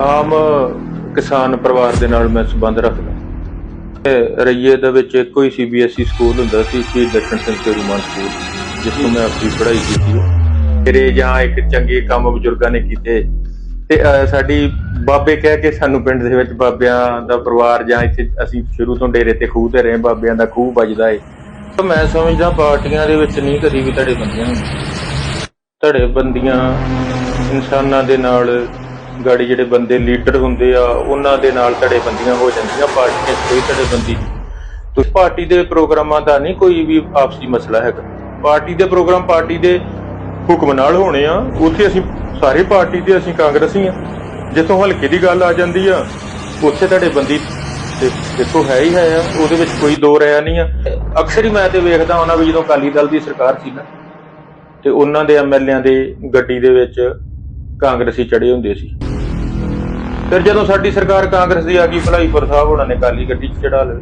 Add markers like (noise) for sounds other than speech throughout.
ਆਮ ਕਿਸਾਨ ਪਰਿਵਾਰ ਦੇ ਨਾਲ ਮੈਂ ਸੰਬੰਧ ਰੱਖਦਾ। ਰਈਏ ਦੇ ਵਿੱਚ ਇੱਕੋ ਹੀ ਸੀਬੀਐਸਈ ਸਕੂਲ ਹੁੰਦਾ ਸੀ ਸ਼ਹੀਦ ਦਰਸ਼ਨ ਸਿੰਘ ਪੇਰੂਮਾਨ ਸਕੂਲ, ਜਿਸ ਤੋਂ ਮੈਂ ਆਪਣੀ ਪੜ੍ਹਾਈ ਕੀਤੀ ਤੇਰੇ ਜਾਂ ਇੱਕ ਚੰਗੇ ਕੰਮ ਬਜ਼ੁਰਗਾਂ ਨੇ ਕੀਤੇ। ਤੇ ਸਾਡੀ ਬਾਬੇ ਕਹਿ ਕੇ ਸਾਨੂੰ ਪਿੰਡ ਦੇ ਵਿੱਚ ਬਾਬਿਆਂ ਦਾ ਪਰਿਵਾਰ ਜਾਂ ਇੱਥੇ ਅਸੀਂ ਸ਼ੁਰੂ ਤੋਂ ਡੇਰੇ ਤੇ ਖੂਹ ਤੇ ਰਹੇ, ਬਾਬਿਆਂ ਦਾ ਖੂਹ ਵੱਜਦਾ ਏ। ਤਾਂ ਮੈਂ ਸਮਝਦਾ ਪਾਰਟੀਆਂ ਦੇ ਵਿੱਚ ਨਹੀਂ ਕਦੀ ਵੀ ਧੜੇ ਬੰਦੀਆਂ ਹੁੰਦੀਆਂ। ਧੜੇ ਬੰਦੀਆਂ ਇਨਸਾਨਾਂ ਦੇ ਨਾਲ ਗਾੜੀ ਜਿਹੜੇ ਬੰਦੇ ਲੀਡਰ ਹੁੰਦੇ ਆ, ਉਹਨਾਂ ਦੇ ਨਾਲ ਧੜੇ ਹੋ ਜਾਂਦੀਆਂ ਪਾਰਟੀਆਂ 'ਚ ਕੋਈ ਧੜੇ ਨਹੀਂ। ਤੇ ਪਾਰਟੀ ਦੇ ਪ੍ਰੋਗਰਾਮਾਂ ਦਾ ਨਹੀਂ ਕੋਈ ਵੀ ਆਪਸੀ ਮਸਲਾ ਹੈਗਾ। ਪਾਰਟੀ ਦੇ ਪ੍ਰੋਗਰਾਮ ਪਾਰਟੀ ਦੇ ਹੁਕਮ ਨਾਲ ਹੋਣੇ ਆ, ਉੱਥੇ ਅਸੀਂ ਸਾਰੇ ਪਾਰਟੀ ਦੇ ਅਸੀਂ ਕਾਂਗਰਸੀ ਆ। ਜਿੱਥੋਂ ਹਲਕੇ ਦੀ ਗੱਲ ਆ ਜਾਂਦੀ ਆ, ਉੱਥੇ ਧੜੇ ਬੰਦੀ ਤੇ ਦੇਖੋ ਹੈ ਹੀ ਹੈ ਆ, ਉਹਦੇ ਵਿੱਚ ਕੋਈ ਦੋ ਰਾਇਆ ਨਹੀਂ ਆ। ਅਕਸਰ ਹੀ ਮੈਂ ਤੇ ਵੇਖਦਾ ਉਹਨਾਂ ਵੀ ਜਦੋਂ ਅਕਾਲੀ ਦਲ ਦੀ ਸਰਕਾਰ ਸੀ ਨਾ, ਤੇ ਉਹਨਾਂ ਦੇ ਐਮਐਲਏਆਂ ਦੇ ਗੱਡੀ ਦੇ ਵਿੱਚ ਕਾਂਗਰਸੀ ਚੜੇ ਹੁੰਦੇ ਸੀ। ਫਿਰ ਜਦੋਂ ਸਾਡੀ ਸਰਕਾਰ ਕਾਂਗਰਸ ਦੀ ਆ ਗਈ ਭਲਾਈਪੁਰ ਸਾਹਿਬ ਉਹਨਾਂ ਨੇ ਕਾਲੀ ਗੱਡੀ 'ਚ ਚੜਾ ਲਏ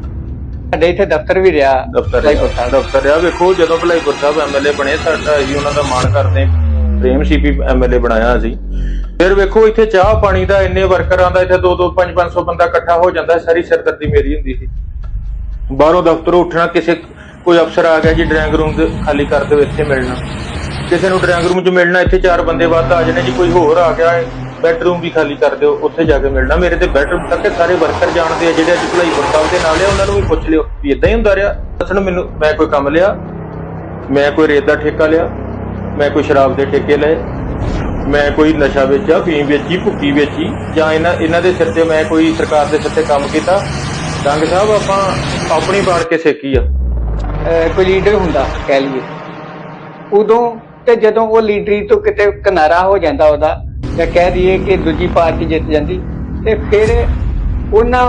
ਸਾਡੇ ਇੱਥੇ ਦਫ਼ਤਰ ਵੀ ਰਿਹਾ ਦਫ਼ਤਰ ਭਲਾਈਪੁਰ ਸਾਹਿਬ। ਦਫ਼ਤਰ ਆ ਵੇਖੋ ਜਦੋਂ ਭਲਾਈਪੁਰ ਸਾਹਿਬ ਐਮਐਲਏ ਬਣੇ ਸਾਡਾ ਅਸੀਂ ਉਹਨਾਂ ਦਾ ਮਾਣ ਕਰਦੇ। ਪ੍ਰੇਮ ਸੀਪੀ ਐਮਐਲਏ ਬਣਾਇਆ ਅਸੀਂ। ਫਿਰ ਵੇਖੋ ਇੱਥੇ ਚਾਹ ਪਾਣੀ ਦਾ ਇੰਨੇ ਵਰਕਰਾਂ ਦਾ ਇੱਥੇ 2 2 5 500 ਬੰਦਾ ਇਕੱਠਾ ਹੋ ਜਾਂਦਾ ਸਾਰੀ ਸਿਰਦਰਦੀ ਮੇਰੀ ਹੁੰਦੀ ਸੀ। ਬਾਹਰੋਂ ਦਫ਼ਤਰੋਂ ਉੱਠਣਾ ਕਿਸੇ ਕੋਈ ਅਫਸਰ ਆ ਗਿਆ ਜੀ ਡਰਾਇੰਗ ਰੂਮ ਦੇ ਖਾਲੀ ਕਰ ਦਿਓ ਇੱਥੇ ਮਿਲਣਾ। ਕਿਸੇ ਨੂੰ ਡਰਾਇੰਗ ਰੂਮ 'ਚ ਮਿਲਣਾ, ਇੱਥੇ ਚਾਰ ਬੰਦੇ ਵੱਧ ਆ ਜਾਣੇ ਜੀ, ਕੋਈ ਹੋਰ ਆ ਗਿਆ ਬੈਡਰੂਮ ਵੀ ਖਾਲੀ ਕਰ ਦਿਓ, ਉੱਥੇ ਜਾ ਕੇ ਮਿਲਣਾ। ਮੇਰੇ ਤੇ ਬੈਡਰੂਮ ਤੱਕ ਇਹ ਸਾਰੇ ਵਰਕਰ ਜਾਣਦੇ ਆ, ਜਿਹੜੇ ਅੱਜ ਭਲਾਈ ਸਾਹਿਬ ਦੇ ਨਾਲ ਆ, ਉਹਨਾਂ ਨੂੰ ਵੀ ਪੁੱਛ ਲਿਓ ਵੀ ਇਦਾਂ ਹੀ ਹੁੰਦਾ ਰਿਹਾ। ਦੱਸਣ ਮੈਨੂੰ, ਮੈਂ ਕੋਈ ਕੰਮ ਲਿਆ, ਮੈਂ ਕੋਈ ਰੇਤ ਦਾ ਠੇਕਾ ਲਿਆ, ਮੈਂ ਕੋਈ ਸ਼ਰਾਬ ਦੇ ਠੇਕੇ ਲਏ, ਮੈਂ ਕੋਈ ਨਸ਼ਾ ਵੇਚਿਆ ਫੀਮ ਵੇਚੀ ਭੁੱਕੀ ਵੇਚੀ, ਜਾਂ ਇਹਨਾਂ ਇਹਨਾਂ ਦੇ ਸਿਰ ਤੇ ਮੈਂ ਕੋਈ ਸਰਕਾਰ ਦੇ ਸਿਰ ਤੇ ਕੰਮ ਕੀਤਾ। ਡੰਗ ਸਾਹਿਬ, ਆਪਾਂ ਆਪਣੀ ਬਾੜ ਕੇ ਸੇਕੀ ਆ। ਕੋਈ ਲੀਡਰ ਹੁੰਦਾ, ਕਹਿ ਲਈਏ। ਉਦੋਂ ਤੇ ਜਦੋਂ ਉਹ ਲੀਡਰੀ ਤੋਂ ਕਿਤੇ ਕਿਨਾਰਾ ਹੋ ਜਾਂਦਾ ਉਹਦਾ ਜਾਂ ਕਹਿ ਦਈਏ ਕਿ ਦੂਜੀ ਪਾਰਟੀ ਜਿੱਤ ਜਾਂਦੀ, ਤੇ ਫਿਰ ਉਹਨਾਂ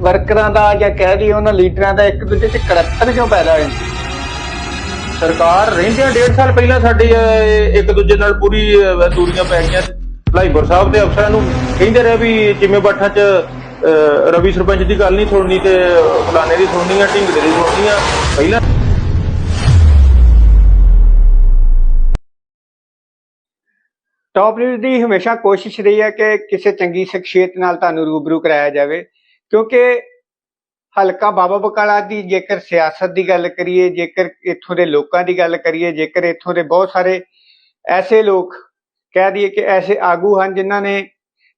ਵਰਕਰਾਂ ਦਾ ਜਾਂ ਕਹਿ ਦਈਏ ਉਹਨਾਂ ਲੀਡਰਾਂ ਦਾ ਇੱਕ ਦੂਜੇ 'ਚ ਕੜੱਤਣ ਕਿਉਂ ਪੈਦਾ ਹੋ ਜਾਂਦੀ? ਸਰਕਾਰ ਰਹਿੰਦਿਆਂ ਡੇਢ ਸਾਲ ਪਹਿਲਾਂ ਸਾਡੇ ਇੱਕ ਦੂਜੇ ਨਾਲ ਪੂਰੀ ਦੂਰੀਆਂ ਪੈ ਗਈਆਂ ਭਲਾਈਪੁਰ ਸਾਹਿਬ ਦੇ ਅਫਸਰਾਂ ਨੂੰ ਕਹਿੰਦੇ ਰਹੇ ਵੀ ਜਿਵੇਂ ਬਾਠਾਂ 'ਚ ਰਵੀ ਸਰਪੰਚ ਦੀ ਗੱਲ ਨਹੀਂ ਸੁਣਨੀ ਤੇ ਫਲਾਣੇ ਦੀ ਸੁਣਨੀ ਆ ਢਿੰਗੜੇ ਦੀ ਸੁਣਨੀ ਆ। ਪਹਿਲਾਂ ਟੌਪ ਨਿਊਜ਼ ਦੀ ਹਮੇਸ਼ਾ ਕੋਸ਼ਿਸ਼ ਰਹੀ ਹੈ ਕਿ ਕਿਸੇ ਚੰਗੀ ਸ਼ਖਸੀਅਤ ਨਾਲ ਤੁਹਾਨੂੰ ਰੂਬਰੂ ਕਰਾਇਆ ਜਾਵੇ, ਕਿਉਂਕਿ ਹਲਕਾ ਬਾਬਾ ਬਕਾਲਾ ਦੀ ਜੇਕਰ ਸਿਆਸਤ ਦੀ ਗੱਲ ਕਰੀਏ, ਜੇਕਰ ਇੱਥੋਂ ਦੇ ਲੋਕਾਂ ਦੀ ਗੱਲ ਕਰੀਏ, ਜੇਕਰ ਇੱਥੋਂ ਦੇ ਬਹੁਤ ਸਾਰੇ ਐਸੇ ਲੋਕ ਕਹਿ ਦਈਏ ਕਿ ਐਸੇ ਆਗੂ ਹਨ ਜਿਨ੍ਹਾਂ ਨੇ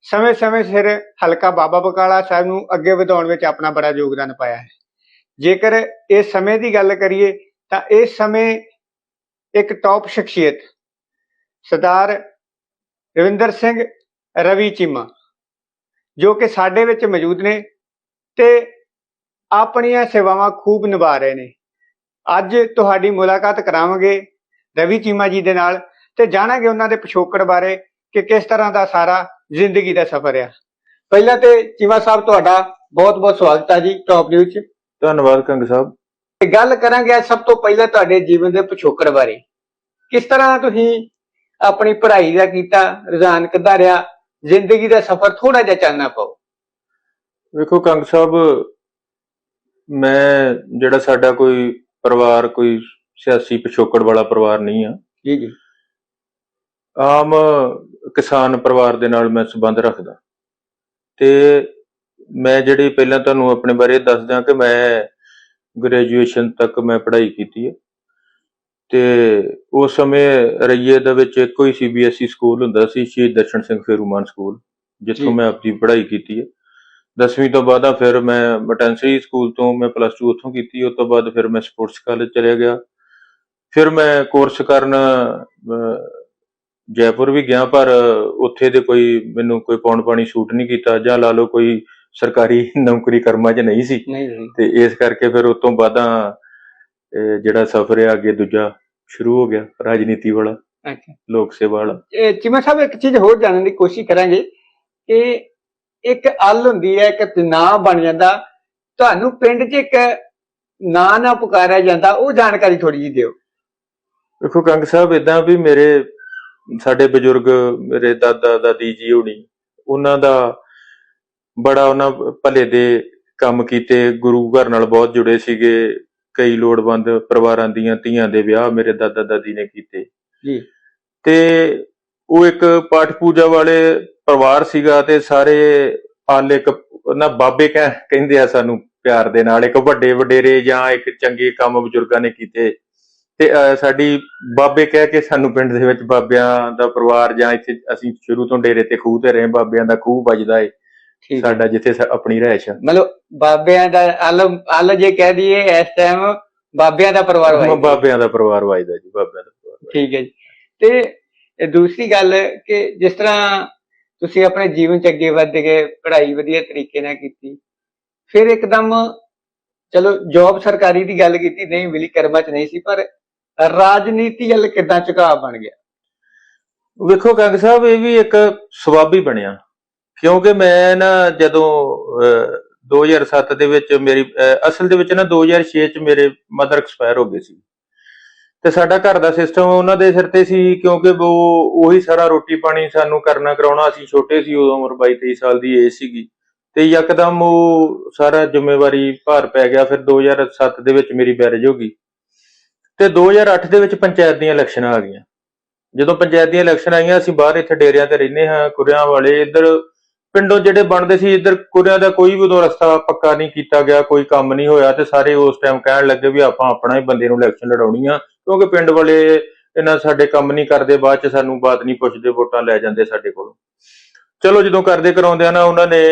ਸਮੇਂ-ਸਮੇਂ ਸਿਰ ਹਲਕਾ ਬਾਬਾ ਬਕਾਲਾ ਸਾਹਿਬ ਨੂੰ ਅੱਗੇ ਵਧਾਉਣ ਵਿੱਚ ਆਪਣਾ ਬੜਾ ਯੋਗਦਾਨ ਪਾਇਆ ਹੈ। ਜੇਕਰ ਇਸ ਸਮੇਂ ਦੀ ਗੱਲ ਕਰੀਏ, ਤਾਂ ਇਸ ਸਮੇਂ ਇੱਕ ਟੌਪ ਸ਼ਖਸੀਅਤ ਸਰਦਾਰ ਰਵਿੰਦਰ ਸਿੰਘ ਰਵੀ ਚੀਮਾ ਜੋ ਕਿ ਸਾਡੇ ਵਿੱਚ ਮੌਜੂਦ ਨੇ ਤੇ ਆਪਣੀਆਂ ਸੇਵਾਵਾਂ ਖੂਬ ਨਿਭਾ ਰਹੇ ਨੇ। ਅੱਜ ਤੁਹਾਡੀ ਮੁਲਾਕਾਤ ਕਰਾਵਾਂਗੇ ਰਵੀ ਚੀਮਾ ਜੀ ਦੇ ਨਾਲ ਤੇ ਜਾਣਾਂਗੇ ਉਹਨਾਂ ਦੇ ਪਿਛੋਕੜ ਬਾਰੇ ਕਿ ਕਿਸ ਤਰ੍ਹਾਂ ਦਾ ਸਾਰਾ ਜ਼ਿੰਦਗੀ ਦਾ ਸਫ਼ਰ ਆ। ਪਹਿਲਾਂ ਤੇ ਚੀਮਾ ਸਾਹਿਬ ਤੁਹਾਡਾ ਬਹੁਤ-ਬਹੁਤ ਸਵਾਗਤ ਹੈ ਜੀ ਟੌਪ ਨਿਊਜ਼ 'ਚ। ਧੰਨਵਾਦ ਕੰਗ ਸਾਹਿਬ। ਤੇ ਗੱਲ ਕਰਾਂਗੇ ਅੱਜ ਸਭ ਤੋਂ ਪਹਿਲਾਂ ਤੁਹਾਡੇ ਜੀਵਨ ਦੇ ਪਿਛੋਕੜ ਬਾਰੇ। ਕਿਸ ਤਰ੍ਹਾਂ ਤੁਸੀਂ ਆਪਣੀ ਪੜ੍ਹਾਈ ਦਾ ਕੀਤਾ ਰੁਝਾਨ ਕਿੱਦਾਂ ਰਿਹਾ ਜ਼ਿੰਦਗੀ ਦਾ ਸਫ਼ਰ ਥੋੜਾ ਜਿਹਾ ਚਾਨਣਾ ਪਾਓ। ਵੇਖੋ ਕੰਗ ਸਾਹਿਬ ਮੈਂ ਜਿਹੜਾ ਸਾਡਾ ਕੋਈ ਪਰਿਵਾਰ ਕੋਈ ਸਿਆਸੀ ਪਿਛੋਕੜ ਵਾਲਾ ਪਰਿਵਾਰ ਨਹੀਂ ਆ। ਜੀ ਜੀ। ਆਮ ਕਿਸਾਨ ਪਰਿਵਾਰ ਦੇ ਨਾਲ ਮੈਂ ਸੰਬੰਧ ਰੱਖਦਾ। ਤੇ ਮੈਂ ਜਿਹੜੀ ਪਹਿਲਾਂ ਤੁਹਾਨੂੰ ਆਪਣੇ ਬਾਰੇ ਦੱਸਦਾ ਕਿ ਮੈਂ ਗ੍ਰੈਜੂਏਸ਼ਨ ਤੱਕ ਮੈਂ ਪੜ੍ਹਾਈ ਕੀਤੀ ਹੈ ਤੇ ਉਸ ਸਮੇਂ ਰਈਏ ਦੇ ਵਿੱਚ ਇੱਕੋ ਹੀ ਸੀਬੀਐਸਈ ਸਕੂਲ ਹੁੰਦਾ ਸੀ ਸ਼ਹੀਦ ਦਰਸ਼ਨ ਸਿੰਘ ਫੇਰੂਮਾਨ ਸਕੂਲ ਜਿੱਥੋਂ। ਮੈਂ ਆਪਣੀ ਪੜ੍ਹਾਈ ਕੀਤੀ ਹੈ। 10ਵੀਂ ਤੋਂ ਬਾਅਦ ਫਿਰ ਮੈਂ ਮਟੈਂਸਰੀ ਸਕੂਲ ਤੋਂ ਮੈਂ ਪਲੱਸ 2 ਉੱਥੋਂ ਕੀਤੀ ਉਸ ਤੋਂ ਬਾਅਦ ਫਿਰ ਮੈਂ ਸਪੋਰਟਸ ਕਾਲਜ ਚਲਿਆ ਗਿਆ। ਫਿਰ ਮੈਂ ਕੋਰਸ ਕਰਨ ਜੈਪੁਰ ਵੀ ਗਿਆ ਪਰ ਉੱਥੇ ਦੇ ਕੋਈ ਮੈਨੂੰ ਕੋਈ ਪੌਣ ਪਾਣੀ ਸੂਟ ਨਹੀਂ ਕੀਤਾ ਜਾਂ ਲਾ ਲਓ ਕੋਈ ਸਰਕਾਰੀ (laughs) ਨੌਕਰੀ ਕਰਮਾਂ 'ਚ ਨਹੀਂ ਸੀ। ਤੇ ਇਸ ਕਰਕੇ ਫਿਰ ਉਸ ਤੋਂ ਬਾਅਦਾਂ ਜਿਹੜਾ ਸਫ਼ਰ ਹੈ ਅੱਗੇ ਦੂਜਾ ਸ਼ੁਰੂ ਹੋ ਗਿਆ ਰਾਜਨੀਤੀ ਵਾਲਾ ਅੱਛਾ। ਲੋਕ ਸੇਵਾ ਵਾਲਾ। ਚੀਮਾ ਸਾਹਿਬ ਇੱਕ ਚੀਜ਼ ਹੋਰ ਜਾਣਨ ਦੀ ਕੋਸ਼ਿਸ਼ ਕਰਾਂਗੇ ਕਿ ਇੱਕ ਅਲ ਹੁੰਦੀ ਹੈ ਇੱਕ ਨਾਂ ਬਣ ਜਾਂਦਾ। ਤੁਹਾਨੂੰ ਪਿੰਡ 'ਚ ਇੱਕ ਨਾਂ ਨਾ ਪੁਕਾਰਿਆ ਜਾਂਦਾ ਉਹ ਜਾਣਕਾਰੀ ਥੋੜੀ ਜਿਹੀ ਦਿਓ। ਵੇਖੋ ਕੰਗ ਸਾਹਿਬ ਇਦਾਂ ਵੀ ਮੇਰੇ ਸਾਡੇ ਬਜ਼ੁਰਗ ਮੇਰੇ ਦਾਦਾ ਦਾਦੀ ਜੀ ਹੋਣੀ ਉਹਨਾਂ ਦਾ ਬੜਾ ਉਹਨਾਂ ਭਲੇ ਦੇ ਕੰਮ ਕੀਤੇ ਗੁਰੂ ਘਰ ਨਾਲ ਬਹੁਤ ਜੁੜੇ ਸੀਗੇ। ਕਈ ਲੋੜਵੰਦ ਪਰਿਵਾਰਾਂ ਦੀਆਂ ਧੀਆਂ ਦੇ ਵਿਆਹ ਮੇਰੇ ਦਾਦਾ ਦਾਦੀ ਨੇ ਕੀਤੇ। ਜੀ। ਤੇ ਉਹ ਇੱਕ ਪਾਠ ਪੂਜਾ ਵਾਲੇ ਪਰਿਵਾਰ ਸੀਗਾ ਤੇ ਸਾਰੇ ਆਲੇ ਇੱਕ ਨਾ ਬਾਬੇ ਕਹਿ ਕਹਿੰਦੇ ਆ ਸਾਨੂੰ ਪਿਆਰ ਦੇ ਨਾਲ ਇੱਕ ਵੱਡੇ ਵਡੇਰੇ ਜਾਂ ਇੱਕ ਚੰਗੇ ਕੰਮ ਬਜ਼ੁਰਗਾਂ ਨੇ ਕੀਤੇ। ਤੇ ਸਾਡੀ ਬਾਬੇ ਕਹਿ ਕੇ ਸਾਨੂੰ ਪਿੰਡ ਦੇ ਵਿੱਚ ਬਾਬਿਆਂ ਦਾ ਪਰਿਵਾਰ ਜਾਂ ਇੱਥੇ ਅਸੀਂ ਸ਼ੁਰੂ ਤੋਂ ਡੇਰੇ ਤੇ ਖੂਹ ਤੇ ਰਹੇ ਬਾਬਿਆਂ ਦਾ ਖੂਹ ਵੱਜਦਾ ਏ। ਸਾਡਾ ਜਿੱਥੇ ਆਪਣੀ ਰਹਿਸ਼ ਆ। ਮਤਲਬ ਬਾਬਿਆਂ ਦਾ ਆਲੋ ਆਲੋ ਜੇ ਕਹਿ ਦਈਏ ਇਸ ਟਾਈਮ ਬਾਬਿਆਂ ਦਾ ਪਰਿਵਾਰ ਵਾਈ ਬਾਬਿਆਂ ਦਾ ਪਰਿਵਾਰ ਵਾਜਦਾ ਜੀ ਬਾਬਿਆਂ ਦਾ ਪਰਿਵਾਰ ਠੀਕ ਹੈ ਜੀ। ਤੇ ਇਹ ਦੂਸਰੀ ਗੱਲ ਕਿ ਜਿਸ ਤਰ੍ਹਾਂ ਤੁਸੀਂ ਆਪਣੇ ਜੀਵਨ ਚ ਅੱਗੇ ਵੱਧ ਗਏ ਪੜ੍ਹਾਈ ਵਧੀਆ ਤਰੀਕੇ ਨਾਲ ਕੀਤੀ ਫਿਰ ਇੱਕਦਮ ਚਲੋ ਜੌਬ ਸਰਕਾਰੀ ਦੀ ਗੱਲ ਕੀਤੀ ਨਹੀਂ ਮਿਲੀ ਕਰਮਾ ਚ ਨਹੀਂ ਸੀ ਪਰ ਰਾਜਨੀਤੀ ਵੱਲ ਕਿਦਾਂ ਝੁਕਾਅ ਬਣ ਗਿਆ? ਵੇਖੋ ਕੰਗ ਸਾਹਿਬ ਇਹ ਵੀ ਇੱਕ ਸਵਾਬ ਬਣਿਆ। ਕਿਉਂਕਿ ਮੈਂ ਨਾ ਜਦੋਂ ਅਹ, 2007 ਦੇ ਵਿੱਚ ਮੇਰੀ ਅਸਲ ਦੇ ਵਿੱਚ ਨਾ 2006 ਚ ਮੇਰੇ ਮਦਰ ਐਕਸਪਾਇਰ ਹੋ ਗਏ ਸੀ। ਤੇ ਸਾਡਾ ਘਰ ਦਾ ਸਿਸਟਮ ਉਹਨਾਂ ਦੇ ਸਿਰ ਤੇ ਸੀ ਕਿਉਂਕਿ ਉਹ ਉਹੀ ਸਾਰਾ ਰੋਟੀ ਪਾਣੀ ਸਾਨੂੰ ਕਰਨਾ ਕਰਾਉਣਾ ਅਸੀਂ ਛੋਟੇ ਸੀ ਉਦੋਂ ਉਮਰ 22 23 ਸਾਲ ਦੀ ਏਜ ਸੀਗੀ। ਤੇ ਯਕਦਮ ਉਹ ਸਾਰਾ ਜ਼ਿੰਮੇਵਾਰੀ ਭਾਰ ਪੈ ਗਿਆ ਫਿਰ 2007 ਦੇ ਵਿੱਚ ਮੇਰੀ ਮੈਰਿਜ ਹੋ ਗਈ। ਤੇ 2008 ਦੇ ਵਿੱਚ ਪੰਚਾਇਤ ਦੀਆਂ ਇਲੈਕਸ਼ਨਾਂ ਆ ਗਈਆਂ। ਜਦੋਂ ਪੰਚਾਇਤ ਦੀਆਂ ਇਲੈਕਸ਼ਨ ਆਈਆਂ ਅਸੀਂ ਬਾਹਰ ਇੱਥੇ ਡੇਰਿਆਂ ਤੇ ਰਹਿੰਦੇ ਹਾਂ ਕੁਰਿਆਂ ਵਾਲੇ ਇੱਧਰ ਪਿੰਡੋਂ ਜਿਹੜੇ ਬਣਦੇ ਸੀ, ਇੱਧਰ ਕੁਰਿਆਂ ਦਾ ਕੋਈ ਵੀ ਉਦੋਂ ਰਸਤਾ ਪੱਕਾ ਨਹੀਂ ਕੀਤਾ ਗਿਆ, ਕੋਈ ਕੰਮ ਨਹੀਂ ਹੋਇਆ ਤੇ ਸਾਰੇ ਉਸ ਟਾਈਮ ਕਹਿਣ ਲੱਗੇ ਵੀ ਆਪਾਂ ਆਪਣਾ ਹੀ ਬੰਦੇ ਨੂੰ ਇਲੈਕਸ਼ਨ ਲੜਾਉਣੀ ਆ, ਕਿਉਂਕਿ ਪਿੰਡ ਵਾਲੇ ਇਹਨਾਂ ਸਾਡੇ ਕੰਮ ਨਹੀਂ ਕਰਦੇ, ਬਾਅਦ ਚ ਸਾਨੂੰ ਬਾਤ ਨਹੀਂ ਪੁੱਛਦੇ, ਵੋਟਾਂ ਲੈ ਜਾਂਦੇ ਸਾਡੇ ਕੋਲੋਂ। ਚਲੋ ਜਦੋਂ ਕਰਦੇ ਕਰਾਉਂਦੇ ਆ ਨਾ, ਉਹਨਾਂ ਨੇ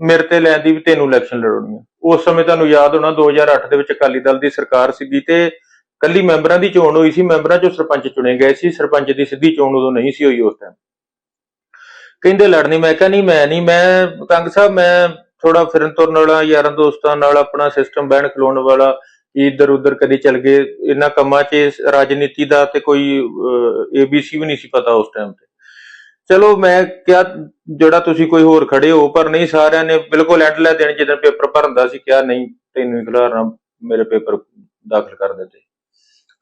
ਮੇਰੇ ਤੇ ਲੈਂਦੀ ਵੀ ਤੈਨੂੰ ਇਲੈਕਸ਼ਨ ਲੜਾਉਣੀ ਆ। ਉਸ ਸਮੇਂ ਤੁਹਾਨੂੰ ਯਾਦ ਹੋਣਾ 2008 ਦੇ ਵਿੱਚ ਅਕਾਲੀ ਦਲ ਦੀ ਸਰਕਾਰ ਸੀਗੀ ਤੇ ਕੱਲੀ ਮੈਂਬਰਾਂ ਦੀ ਚੋਣ ਹੋਈ ਸੀ, ਮੈਂਬਰਾਂ ਚੋਂ ਸਰਪੰਚ ਚੁਣੇ ਗਏ ਸੀ, ਸਰਪੰਚ ਦੀ ਸਿੱਧੀ ਚੋਣ ਉਦੋਂ ਨਹੀਂ ਸੀ ਹੋਈ ਉਸ ਟਾਈਮ ਕਹਿੰਦੇ ਲੜਨੀ, ਮੈਂ ਕਿਹਾ ਨਹੀਂ, ਮੈਂ ਨਹੀਂ, ਮੈਂ ਕੰਗ ਸਾਹਿਬ, ਮੈਂ ਥੋੜਾ ਫਿਰਨ ਤੁਰਨ ਵਾਲਾ, ਯਾਰਾਂ ਦੋਸਤਾਂ ਨਾਲ ਆਪਣਾ ਸਿਸਟਮ ਬਹਿਣ ਖਲੋਣ ਵਾਲਾ ਇੱਧਰ ਉੱਧਰ ਕਦੀ ਚੱਲ ਗਏ, ਇਹਨਾਂ ਕੰਮਾਂ 'ਚ ਰਾਜਨੀਤੀ ਦਾ ਤੇ ਕੋਈ ਏਬੀਸੀ ਵੀ ਨਹੀਂ ਸੀ ਪਤਾ ਉਸ ਟਾਈਮ ਤੇ। ਚਲੋ ਮੈਂ ਕਿਹਾ, ਜਿਹੜਾ ਤੁਸੀਂ ਕੋਈ ਹੋਰ ਖੜੇ ਹੋ, ਪਰ ਨਹੀਂ, ਸਾਰਿਆਂ ਨੇ ਬਿਲਕੁਲ ਐਂਡ ਲੈ ਦੇਣ ਜਦੋਂ ਪੇਪਰ ਭਰਨ ਦਾ ਸੀ, ਕਿਹਾ ਨਹੀਂ, ਤੈਨੂੰ ਹੀ ਖਿਲਾਰਨਾ, ਮੇਰੇ ਪੇਪਰ ਦਾਖਲ ਕਰ ਦਿੱਤੇ।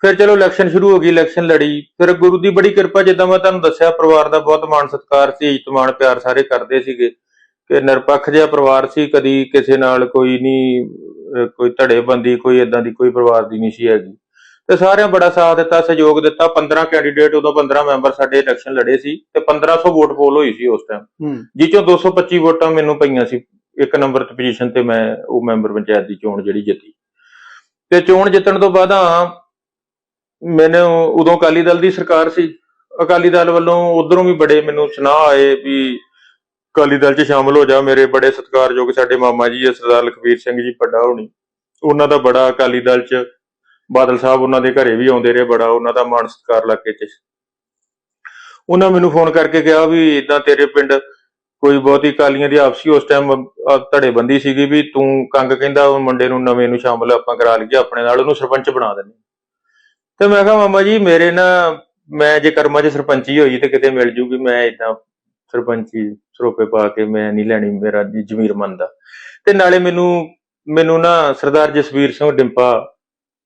ਫਿਰ ਚਲੋ ਇਲੈਕਸ਼ਨ ਸ਼ੁਰੂ ਹੋ ਗਈ ਇਲੈਕਸ਼ਨ ਲੜੀ। ਫਿਰ ਗੁਰੂ ਦੀ ਬੜੀ ਕਿਰਪਾ ਜਿੱਦਾਂ ਮੈਂ ਤੁਹਾਨੂੰ ਦੱਸਿਆ ਪਰਿਵਾਰ ਦਾ ਬਹੁਤ ਮਾਣ ਸਤਿਕਾਰ ਸੀ ਇੱਜ਼ਤ ਮਾਣ ਪਿਆਰ ਸਾਰੇ ਕਰਦੇ ਸੀਗੇ। ਕਿ ਨਿਰਪੱਖ ਜਿਹਾ ਪਰਿਵਾਰ ਸੀ ਕਦੀ ਕਿਸੇ ਨਾਲ ਕੋਈ ਨਹੀਂ ਕੋਈ ਧੜੇਬੰਦੀ ਕੋਈ ਇਦਾਂ ਦੀ ਕੋਈ ਪਰਿਵਾਰ ਦੀ ਨਹੀਂ ਸੀ ਹੈਗੀ। ਤੇ ਸਾਰਿਆਂ ਬੜਾ ਸਾਥ ਦਿੱਤਾ ਸਹਿਯੋਗ ਦਿੱਤਾ। 15 ਕੈਂਡੀਡੇਟ ਉਦੋਂ 15 ਮੈਂਬਰ ਸਾਡੇ ਇਲੈਕਸ਼ਨ ਲੜੇ ਸੀ ਤੇ 1500 ਵੋਟ ਪੋਲ ਹੋਈ ਸੀ ਉਸ ਟਾਈਮ ਜਿਹ ਚੋਂ 225 ਵੋਟਾਂ ਮੈਨੂੰ ਪਈਆਂ ਸੀ। ਇੱਕ ਨੰਬਰ ਤੇ ਪੋਜੀਸ਼ਨ ਤੇ ਮੈਂ ਉਹ ਮੈਂਬਰ ਪੰਚਾਇਤ ਦੀ ਚੋਣ ਜਿਹੜੀ ਜਿੱਤੀ। ਤੇ ਚੋਣ ਜਿੱਤਣ ਤੋਂ ਬਾਅਦ ਮੈਨੂੰ ਉਦੋਂ ਅਕਾਲੀ ਦਲ ਦੀ ਸਰਕਾਰ ਸੀ। ਅਕਾਲੀ ਦਲ ਵੱਲੋਂ ਉਧਰੋਂ ਵੀ ਬੜੇ ਮੈਨੂੰ ਸੁਨਾਹ ਆਏ ਵੀ ਅਕਾਲੀ ਦਲ 'ਚ ਸ਼ਾਮਲ ਹੋ ਜਾ ਮੇਰੇ ਬੜੇ ਸਤਿਕਾਰਯੋਗ ਸਾਡੇ ਮਾਮਾ ਜੀ ਸਰਦਾਰ ਲਖਬੀਰ ਸਿੰਘ ਜੀ ਪੱਡਾ ਹੋਣੀ। ਉਹਨਾਂ ਦਾ ਬੜਾ ਅਕਾਲੀ ਦਲ 'ਚ ਬਾਦਲ ਸਾਹਿਬ ਉਹਨਾਂ ਦੇ ਘਰੇ ਵੀ ਆਉਂਦੇ ਰਹੇ, ਬੜਾ ਉਹਨਾਂ ਦਾ ਮਾਣ ਸਤਿਕਾਰ ਇਲਾਕੇ 'ਚ। ਉਹਨਾਂ ਮੈਨੂੰ ਫੋਨ ਕਰਕੇ ਕਿਹਾ ਵੀ ਇਦਾਂ ਤੇਰੇ ਪਿੰਡ ਕੋਈ ਬਹੁਤੀ ਕਾਲੀਆਂ ਦੀ ਆਪਸੀ ਉਸ ਟਾਈਮ ਧੜੇਬੰਦੀ ਸੀਗੀ ਵੀ ਤੂੰ ਕੰਗ ਕਹਿੰਦਾ, ਉਹ ਮੁੰਡੇ ਨੂੰ ਨਵੇਂ ਨੂੰ ਸ਼ਾਮਲ ਆਪਾਂ ਕਰਾ ਲਈਏ, ਆਪਣੇ ਨਾਲ ਉਹਨੂੰ ਸਰਪੰਚ ਬਣਾ ਦਿੰਦੇ। ਤੇ ਮੈਂ ਕਿਹਾ ਮਾਮਾ ਜੀ ਮੇਰੇ ਨਾ ਮੈਂ ਜੇ ਕਰਮਾਂ 'ਚ ਸਰਪੰਚੀ ਹੋਈ ਤੇ ਕਿਤੇ ਮਿਲ ਜੂਗੀ ਮੈਂ ਇਦਾਂ ਸਰਪੰਚੀ ਸਰੋਪੇ ਪਾ ਕੇ ਮੈਂ ਨਹੀਂ ਲੈਣੀ ਮੇਰਾ ਜ਼ਮੀਰ ਮੰਨਦਾ। ਤੇ ਨਾਲੇ ਮੈਨੂੰ ਮੈਨੂੰ ਨਾ ਸਰਦਾਰ ਜਸਵੀਰ ਸਿੰਘ ਡਿੰਪਾ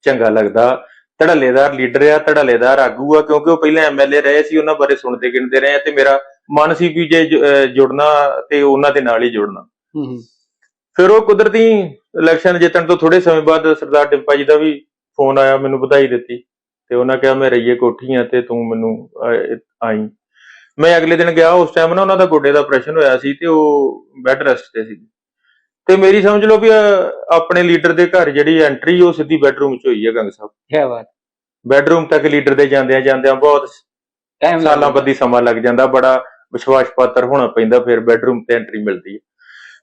ਚੰਗਾ ਲੱਗਦਾ। ਧੜੱਲੇਦਾਰ ਲੀਡਰ ਆ ਧੜੱਲੇਦਾਰ ਆਗੂ ਆ ਕਿਉਂਕਿ ਉਹ ਪਹਿਲਾਂ ਐਮਐਲਏ ਰਹੇ ਸੀ ਉਹਨਾਂ ਬਾਰੇ ਸੁਣਦੇ ਗਿਣਦੇ ਰਹੇ ਤੇ ਮੇਰਾ ਮਨ ਸੀ ਵੀ ਜੇ ਜੁੜਨਾ ਤੇ ਉਹਨਾਂ ਦੇ ਨਾਲ ਹੀ ਜੁੜਨਾ। ਫਿਰ ਉਹ ਕੁਦਰਤੀ ਇਲੈਕਸ਼ਨ ਜਿੱਤਣ ਤੋਂ ਥੋੜੇ ਸਮੇਂ ਬਾਅਦ ਸਰਦਾਰ ਡਿੰਪਾ ਜੀ ਦਾ ਵੀ ਫੋਨ ਆਇਆ ਮੈਨੂੰ ਵਧਾਈ ਦਿੱਤੀ। ਤੇ ਉਹਨਾਂ ਕਿਹਾ ਮੈਂ ਰਈਏ ਕੋਠੀ ਆ ਤੇ ਤੂੰ ਮੈਨੂੰ ਆਈ। ਮੈਂ ਅਗਲੇ ਦਿਨ ਗਿਆ ਉਸ ਟਾਈਮ ਨਾ ਉਹਨਾਂ ਦਾ ਗੋਡੇ ਦਾ ਆਪਰੇਸ਼ਨ ਹੋਇਆ ਸੀ ਤੇ ਉਹ ਬੈੱਡ ਰੈਸਟ ਤੇ ਸੀ। ਤੇ ਮੇਰੀ ਸਮਝ ਲਓ ਵੀ ਆਪਣੇ ਲੀਡਰ ਦੇ ਘਰ ਜਿਹੜੀ ਐਂਟਰੀ ਉਹ ਸਿੱਧੀ ਬੈੱਡਰੂਮ 'ਚ ਹੋਈ ਹੈ ਗੰਗ ਸਾਹਿਬ। ਕੀ ਬਾਤ। ਬੈੱਡਰੂਮ ਤੱਕ ਲੀਡਰ ਦੇ ਜਾਂਦਿਆਂ ਜਾਂਦਿਆਂ ਬਹੁਤ ਟਾਈਮ ਸਾਲਾਂ ਬੱਧੀ ਸਮਾਂ ਲੱਗ ਜਾਂਦਾ ਬੜਾ ਵਿਸ਼ਵਾਸ ਪਾਤਰ ਹੋਣਾ ਪੈਂਦਾ ਫਿਰ ਬੈੱਡਰੂਮ ਤੇ ਐਂਟਰੀ ਮਿਲਦੀ ਹੈ।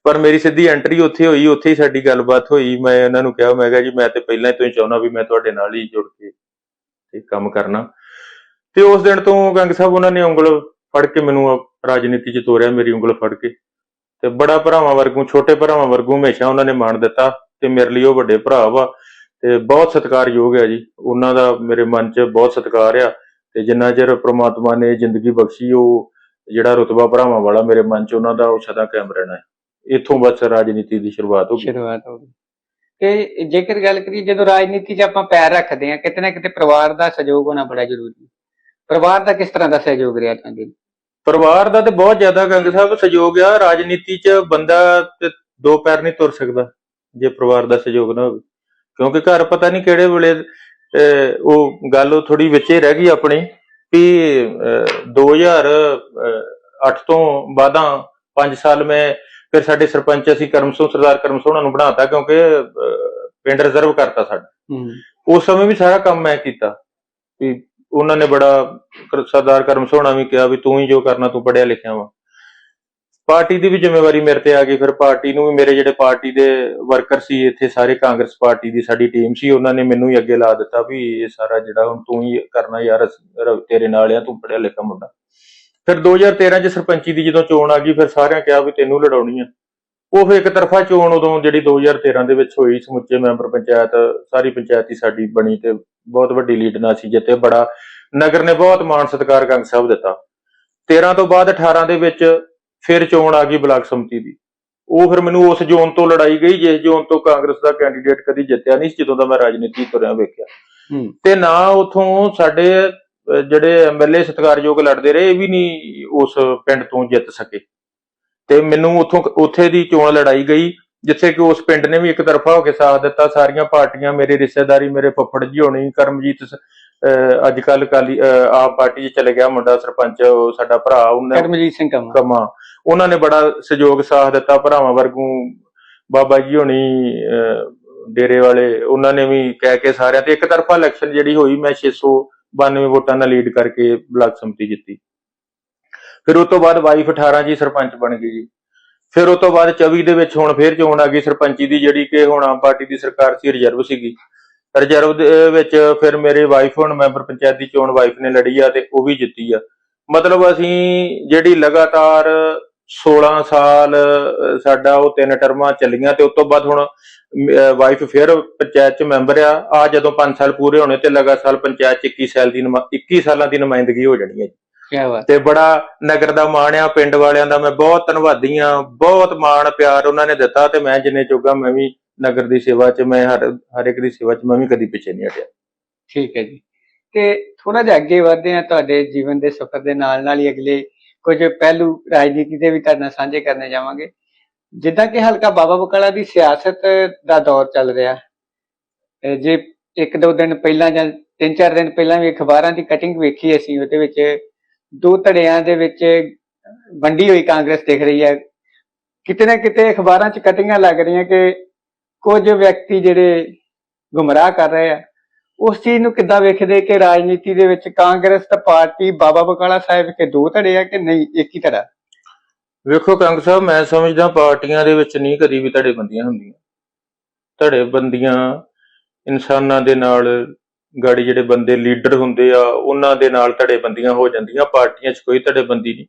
ਪਰ ਮੇਰੀ ਸਿੱਧੀ ਐਂਟਰੀ ਉੱਥੇ ਹੋਈ ਉੱਥੇ ਹੀ ਸਾਡੀ ਗੱਲਬਾਤ ਹੋਈ। ਮੈਂ ਉਹਨਾਂ ਨੂੰ ਕਿਹਾ ਮੈਂ ਕਿਹਾ ਜੀ ਮੈਂ ਤੇ ਪਹਿਲਾਂ ਹੀ ਤੋਂ ਹੀ ਚਾਹੁੰਦਾ ਵੀ ਮੈਂ ਤੁਹਾਡੇ ਨਾਲ ਹੀ ਜੁੜ ਕੇ ਇਹ ਕੰਮ ਕਰਨਾ। ਤੇ ਉਸ ਦਿਨ ਤੋਂ ਗੰਗ ਸਾਹਿਬ ਉਹਨਾਂ ਨੇ ਉਂਗਲ ਫੜ ਕੇ ਮੈਨੂੰ ਰਾਜਨੀਤੀ 'ਚ ਤੋਰਿਆ, ਮੇਰੀ ਉਂਗਲ ਫੜ ਕੇ। ਤੇ ਬੜਾ ਭਰਾਵਾਂ ਵਰਗੂ, ਛੋਟੇ ਭਰਾਵਾਂ ਵਰਗੂ ਹਮੇਸ਼ਾ ਉਹਨਾਂ ਨੇ ਮਾਣ ਦਿੱਤਾ ਤੇ ਮੇਰੇ ਲਈ ਉਹ ਵੱਡੇ ਭਰਾ ਵਾ ਤੇ ਬਹੁਤ ਸਤਿਕਾਰਯੋਗ ਹੈ ਜੀ। ਉਹਨਾਂ ਦਾ ਮੇਰੇ ਮਨ 'ਚ ਬਹੁਤ ਸਤਿਕਾਰ ਆ ਤੇ ਜਿੰਨਾ ਚਿਰ ਪ੍ਰਮਾਤਮਾ ਨੇ ਜ਼ਿੰਦਗੀ ਬਖਸ਼ੀ, ਉਹ ਜਿਹੜਾ ਰੁਤਬਾ ਭਰਾਵਾਂ ਵਾਲਾ ਮੇਰੇ ਮਨ 'ਚ ਉਹਨਾਂ ਦਾ, ਉਹ ਸਦਾ ਕਾਇਮ ਰਹਿਣਾ ਹੈ। ਇੱਥੋਂ ਬਸ ਰਾਜਨੀਤੀ ਦੀ ਸ਼ੁਰੂਆਤ ਹੋ ਗਈ। ਸ਼ੁਰੂਆਤ ਹੋ ਗਈ। ਤੇ ਜੇਕਰ ਗੱਲ ਕਰੀਏ ਜਦੋਂ ਰਾਜਨੀਤੀ 'ਚ ਆਪਾਂ ਪੈਰ ਰੱਖਦੇ ਆ ਕਿਤੇ ਨਾ ਕਿਤੇ ਪਰਿਵਾਰ ਦਾ ਸਹਿਯੋਗ ਹੋਣਾ ਬੜਾ ਜ਼ਰੂਰੀ ਹੈ। ਪਰਿਵਾਰ ਦਾ ਕਿਸ ਤਰ੍ਹਾਂ ਦਾ ਸਹਿਯੋਗ ਰਿਹਾ ਤੁਹਾਡੇ ਪਰਿਵਾਰ ਦਾ ਤੇ ਬਹੁਤ ਜ਼ਿਆਦਾ ਗੰਗ ਸਾਹਿਬ ਸਹਿਯੋਗ ਆ ਰਾਜਨੀਤੀ 'ਚ ਬੰਦਾ ਤੇ ਦੋ ਪੈਰ ਨਹੀਂ ਤੁਰ ਸਕਦਾ ਜੇ ਪਰਿਵਾਰ ਦਾ ਸਹਿਯੋਗ ਨਾ ਹੋਵੇ। ਕਿਉਂਕਿ ਘਰ ਪਤਾ ਨਹੀਂ ਕਿਹੜੇ ਵੇਲੇ ਉਹ ਗੱਲ ਉਹ ਥੋੜੀ ਵਿੱਚੇ ਰਹਿ ਗਈ ਆਪਣੀ ਵੀ ਅਹ, 2008 ਤੋਂ ਬਾਅਦਾਂ 5 ਸਾਲ ਮੈਂ ਫਿਰ ਸਾਡੇ ਸਰਪੰਚ ਅਸੀਂ ਕਰਮ ਸਿੰਘ ਸਰਦਾਰ ਕਰਮ ਸਿੰਘ ਉਹਨਾਂ ਨੂੰ ਬਣਾਤਾ ਕਿਉਂਕਿ ਪਿੰਡ ਰਿਜ਼ਰਵ ਕਰਤਾ ਸਾਡਾ। ਉਸ ਸਮੇਂ ਵੀ ਸਾਰਾ ਕੰਮ ਮੈਂ ਕੀਤਾ। ਵੀ ਉਹਨਾਂ ਨੇ ਬੜਾ ਸਰਦਾਰ ਕਰਮ ਸੋਹਣਾ ਵੀ ਕਿਹਾ ਵੀ ਤੂੰ ਹੀ ਜੋ ਕਰਨਾ ਤੂੰ ਪੜਿਆ ਲਿਖਿਆ ਵਾ। ਪਾਰਟੀ ਦੀ ਵੀ ਜ਼ਿੰਮੇਵਾਰੀ ਮੇਰੇ ਤੇ ਆ ਗਈ। ਫਿਰ ਪਾਰਟੀ ਨੂੰ ਵੀ ਮੇਰੇ ਜਿਹੜੇ ਪਾਰਟੀ ਦੇ ਵਰਕਰ ਸੀ ਇੱਥੇ ਸਾਰੇ ਕਾਂਗਰਸ ਪਾਰਟੀ ਦੀ ਸਾਡੀ ਟੀਮ ਸੀ ਉਹਨਾਂ ਨੇ ਮੈਨੂੰ ਹੀ ਅੱਗੇ ਲਾ ਦਿੱਤਾ ਵੀ ਇਹ ਸਾਰਾ ਜਿਹੜਾ ਹੁਣ ਤੂੰ ਹੀ ਕਰਨਾ ਯਾਰ ਤੇਰੇ ਨਾਲ ਆ ਤੂੰ ਪੜਿਆ ਲਿਖਿਆ ਮੁੰਡਾ। ਫਿਰ 2013 ਚ ਸਰਪੰਚੀ ਦੀ ਜਦੋਂ ਚੋਣ ਆ ਗਈ ਫਿਰ ਸਾਰਿਆਂ ਕਿਹਾ ਵੀ ਤੈਨੂੰ ਲੜਾਉਣੀ ਆ। ਉਹ ਫਿਰ ਇੱਕ ਤਰਫਾ ਚੋਣ ਉਦੋਂ ਜਿਹੜੀ 2013 ਦੇ ਵਿੱਚ ਹੋਈ ਸਮੁੱਚੇ ਮੈਂਬਰ ਪੰਚਾਇਤ ਸਾਰੀ ਪੰਚਾਇਤ ਹੀ ਸਾਡੀ ਬਣੀ ਤੇ ਬਹੁਤ ਵੱਡੀ ਲੀਡ ਨਾਲ ਸੀ ਜਿੱਤੇ ਬੜਾ ਨਗਰ ਨੇ ਬਹੁਤ ਮਾਣ ਸਤਿਕਾਰ ਕੰਗ ਸਾਹਿਬ ਦਿੱਤਾ। 13 ਤੋਂ ਬਾਅਦ 18 ਦੇ ਵਿੱਚ ਫਿਰ ਚੋਣ ਆ ਗਈ ਬਲਾਕ ਸੰਮਤੀ ਦੀ। ਉਹ ਫਿਰ ਮੈਨੂੰ ਉਸ ਜ਼ੋਨ ਤੋਂ ਲੜਾਈ ਗਈ ਜਿਸ ਜ਼ੋਨ ਤੋਂ ਕਾਂਗਰਸ ਦਾ ਕੈਂਡੀਡੇਟ ਕਦੀ ਜਿੱਤਿਆ ਨਹੀਂ ਜਦੋਂ ਦਾ ਮੈਂ ਰਾਜਨੀਤੀ ਤੁਰਿਆ ਵੇਖਿਆ। ਤੇ ਨਾ ਉਥੋਂ ਸਾਡੇ ਜਿਹੜੇ ਐਮਐਲਏ ਸਤਿਕਾਰਯੋਗ ਲੜਦੇ ਰਹੇ ਇਹ ਵੀ ਨਹੀਂ ਉਸ ਪਿੰਡ ਤੋਂ ਜਿੱਤ ਸਕੇ। ਤੇ ਮੈਨੂੰ ਉਥੋਂ ਉੱਥੇ ਦੀ ਚੋਣ ਲੜਾਈ ਗਈ ਜਿੱਥੇ ਕਿ ਉਸ ਪਿੰਡ ਨੇ ਵੀ ਇੱਕ ਤਰਫਾ ਹੋ ਕੇ ਸਾਥ ਦਿੱਤਾ। ਸਾਰੀਆਂ ਪਾਰਟੀਆਂ ਮੇਰੇ ਰਿਸ਼ਤੇਦਾਰੀ ਮੇਰੇ ਫੱਫੜ ਜੀ ਹੋਣੀ ਕਰਮਜੀਤ ਅੱਜ ਕੱਲ ਕਾਲੀ ਆਪ ਪਾਰਟੀ 'ਚ ਚਲੇ ਗਿਆ ਮੁੰਡਾ ਸਰਪੰਚ ਸਾਡਾ ਭਰਾ ਉਹਨੇ ਕਰਮਜੀਤ ਸਿੰਘ ਕੰਮਾ। ਉਹਨਾਂ ਨੇ ਬੜਾ ਸਹਿਯੋਗ ਸਾਥ ਦਿੱਤਾ ਭਰਾਵਾਂ ਵਰਗੂ। ਬਾਬਾ ਜੀ ਹੋਣੀ ਡੇਰੇ ਵਾਲੇ ਉਹਨਾਂ ਨੇ ਵੀ ਕਹਿ ਕੇ ਸਾਰਿਆਂ ਤੇ ਇੱਕ ਤਰਫਾ ਇਲੈਕਸ਼ਨ ਜਿਹੜੀ ਹੋਈ ਮੈਂ 692 ਵੋਟਾਂ ਨਾਲ ਲੀਡ ਕਰਕੇ ਬਲਾਕ ਸੰਮਤੀ ਜਿੱਤੀ। ਫਿਰ ਉਸ ਤੋਂ ਬਾਅਦ ਵਾਈਫ 18 ਜੀ, ਸਰਪੰਚ ਬਣ ਗਈ ਜੀ। ਫਿਰ ਉਸ ਤੋਂ ਬਾਅਦ 24 ਦੇ ਵਿੱਚ ਹੁਣ ਫੇਰ ਚੋਣ ਆ ਗਈ ਸਰਪੰਚੀ ਦੀ, ਜਿਹੜੀ ਕਿ ਹੁਣ ਆਮ ਪਾਰਟੀ ਦੀ ਸਰਕਾਰ ਸੀ ਰਿਜ਼ਰਵ ਸੀਗੀ। ਰਿਜ਼ਰਵ ਦੇ ਵਿੱਚ ਫਿਰ ਮੇਰੇ ਵਾਈਫ ਹੁਣ ਮੈਂਬਰ ਪੰਚਾਇਤ ਦੀ ਚੋਣ ਵਾਈਫ ਨੇ ਲੜੀ ਆ ਤੇ ਉਹ ਵੀ ਜਿੱਤੀ ਆ। ਮਤਲਬ ਅਸੀਂ ਜਿਹੜੀ ਲਗਾਤਾਰ 16 ਸਾਲ ਸਾਡਾ ਉਹ ਤਿੰਨ ਟਰਮਾਂ ਚੱਲੀਆਂ ਤੇ ਉਸ ਤੋਂ ਬਾਅਦ ਹੁਣ ਵਾਈਫ ਫਿਰ ਪੰਚਾਇਤ ਚ ਮੈਂਬਰ ਆ। ਆ ਜਦੋਂ 5 ਸਾਲ ਪੂਰੇ ਹੋਣੇ ਤੇ ਲਗਾਤਾਰ ਪੰਚਾਇਤ ਚ 21 ਸਾਲ ਦੀ ਨੁਮਾ- 21 ਸਾਲਾਂ ਦੀ ਨੁਮਾਇੰਦਗੀ ਹੋ ਜਾਣੀ ਹੈ ਕੀ ਬਾਤ ਤੇ ਬੜਾ ਨਗਰ ਦਾ ਮਾਣ ਆ ਪਿੰਡ ਵਾਲਿਆਂ ਦਾ ਮੈਂ ਬਹੁਤ ਧੰਨਵਾਦੀ ਆ ਬਹੁਤ ਮਾਣ ਪਿਆਰ ਉਹਨਾਂ ਨੇ ਦਿੱਤਾ ਤੇ ਮੈਂ ਜਿੰਨੇ ਜੋਗਾ ਮੈਂ ਵੀ ਨਗਰ ਦੀ ਸੇਵਾ 'ਚ ਮੈਂ ਹਰ ਹਰ ਇੱਕ ਦੀ ਸੇਵਾ 'ਚ ਮੈਂ ਵੀ ਕਦੀ ਪਿੱਛੇ ਨਹੀਂ ਹਟਿਆ। ਠੀਕ ਹੈ ਜੀ। ਤੇ ਥੋੜਾ ਜਿਹਾ ਅੱਗੇ ਵਧਦੇ ਆ ਤੁਹਾਡੇ ਜੀਵਨ ਦੇ ਸਫ਼ਰ ਦੇ ਨਾਲ ਨਾਲ ਹੀ ਅਗਲੇ ਕੁਝ ਪਹਿਲੂ ਰਾਜਨੀਤੀ ਦੇ ਵੀ ਤੁਹਾਡੇ ਨਾਲ ਸਾਂਝੇ ਕਰਨੇ ਜਾਵਾਂਗੇ। ਜਿੱਦਾਂ ਕਿ ਹਲਕਾ ਬਾਬਾ ਬਕਾਲਾ ਦੀ ਸਿਆਸਤ ਦਾ ਦੌਰ ਚੱਲ ਰਿਹਾ ਜੇ ਇੱਕ ਦੋ ਦਿਨ ਪਹਿਲਾਂ ਜਾਂ ਤਿੰਨ ਚਾਰ ਦਿਨ ਪਹਿਲਾਂ ਵੀ ਅਖਬਾਰਾਂ ਦੀ ਕਟਿੰਗ ਵੇਖੀ ਅਸੀਂ, ਉਹਦੇ ਵਿੱਚ ਦੋ ਧੜਿਆਂ ਦੇ ਵਿੱਚ ਵੰਡੀ ਹੋਈ ਕਾਂਗਰਸ ਦਿਖ ਰਹੀ ਹੈ। ਕਿਤੇ ਨਾ ਕਿਤੇ ਅਖਬਾਰਾਂ 'ਚ ਕਟਿੰਗਾਂ ਲੱਗ ਰਹੀਆਂ ਕਿ ਕੁਝ ਵਿਅਕਤੀ ਜਿਹੜੇ ਗੁੰਮਰਾਹ ਕਰ ਰਹੇ ਆ, ਉਸ ਚੀਜ਼ ਨੂੰ ਕਿੱਦਾਂ ਵੇਖਦੇ ਕਿ ਰਾਜਨੀਤੀ ਦੇ ਵਿੱਚ ਕਾਂਗਰਸ ਤਾਂ ਪਾਰਟੀ ਬਾਬਾ ਬਕਾਲਾ ਸਾਹਿਬ ਕੇ ਦੋ ਧੜੇ ਆ ਕਿ ਨਹੀਂ, ਇੱਕ ਹੀ ਧੜਾ? ਵੇਖੋ ਕੰਗ ਸਾਹਿਬ, ਮੈਂ ਸਮਝਦਾ ਪਾਰਟੀਆਂ ਦੇ ਵਿੱਚ ਨਹੀਂ ਕਦੀ ਵੀ ਧੜੇ ਬੰਦੀਆਂ ਹੁੰਦੀਆਂ। ਧੜੇ ਬੰਦੀਆਂ ਇਨਸਾਨਾਂ ਦੇ ਨਾਲ, ਗਾੜੀ ਜਿਹੜੇ ਬੰਦੇ ਲੀਡਰ ਹੁੰਦੇ ਆ, ਉਹਨਾਂ ਦੇ ਨਾਲ ਧੜੇ ਬੰਦੀਆਂ ਹੋ ਜਾਂਦੀਆਂ। ਪਾਰਟੀਆਂ 'ਚ ਕੋਈ ਧੜੇ ਬੰਦੀ ਨਹੀਂ।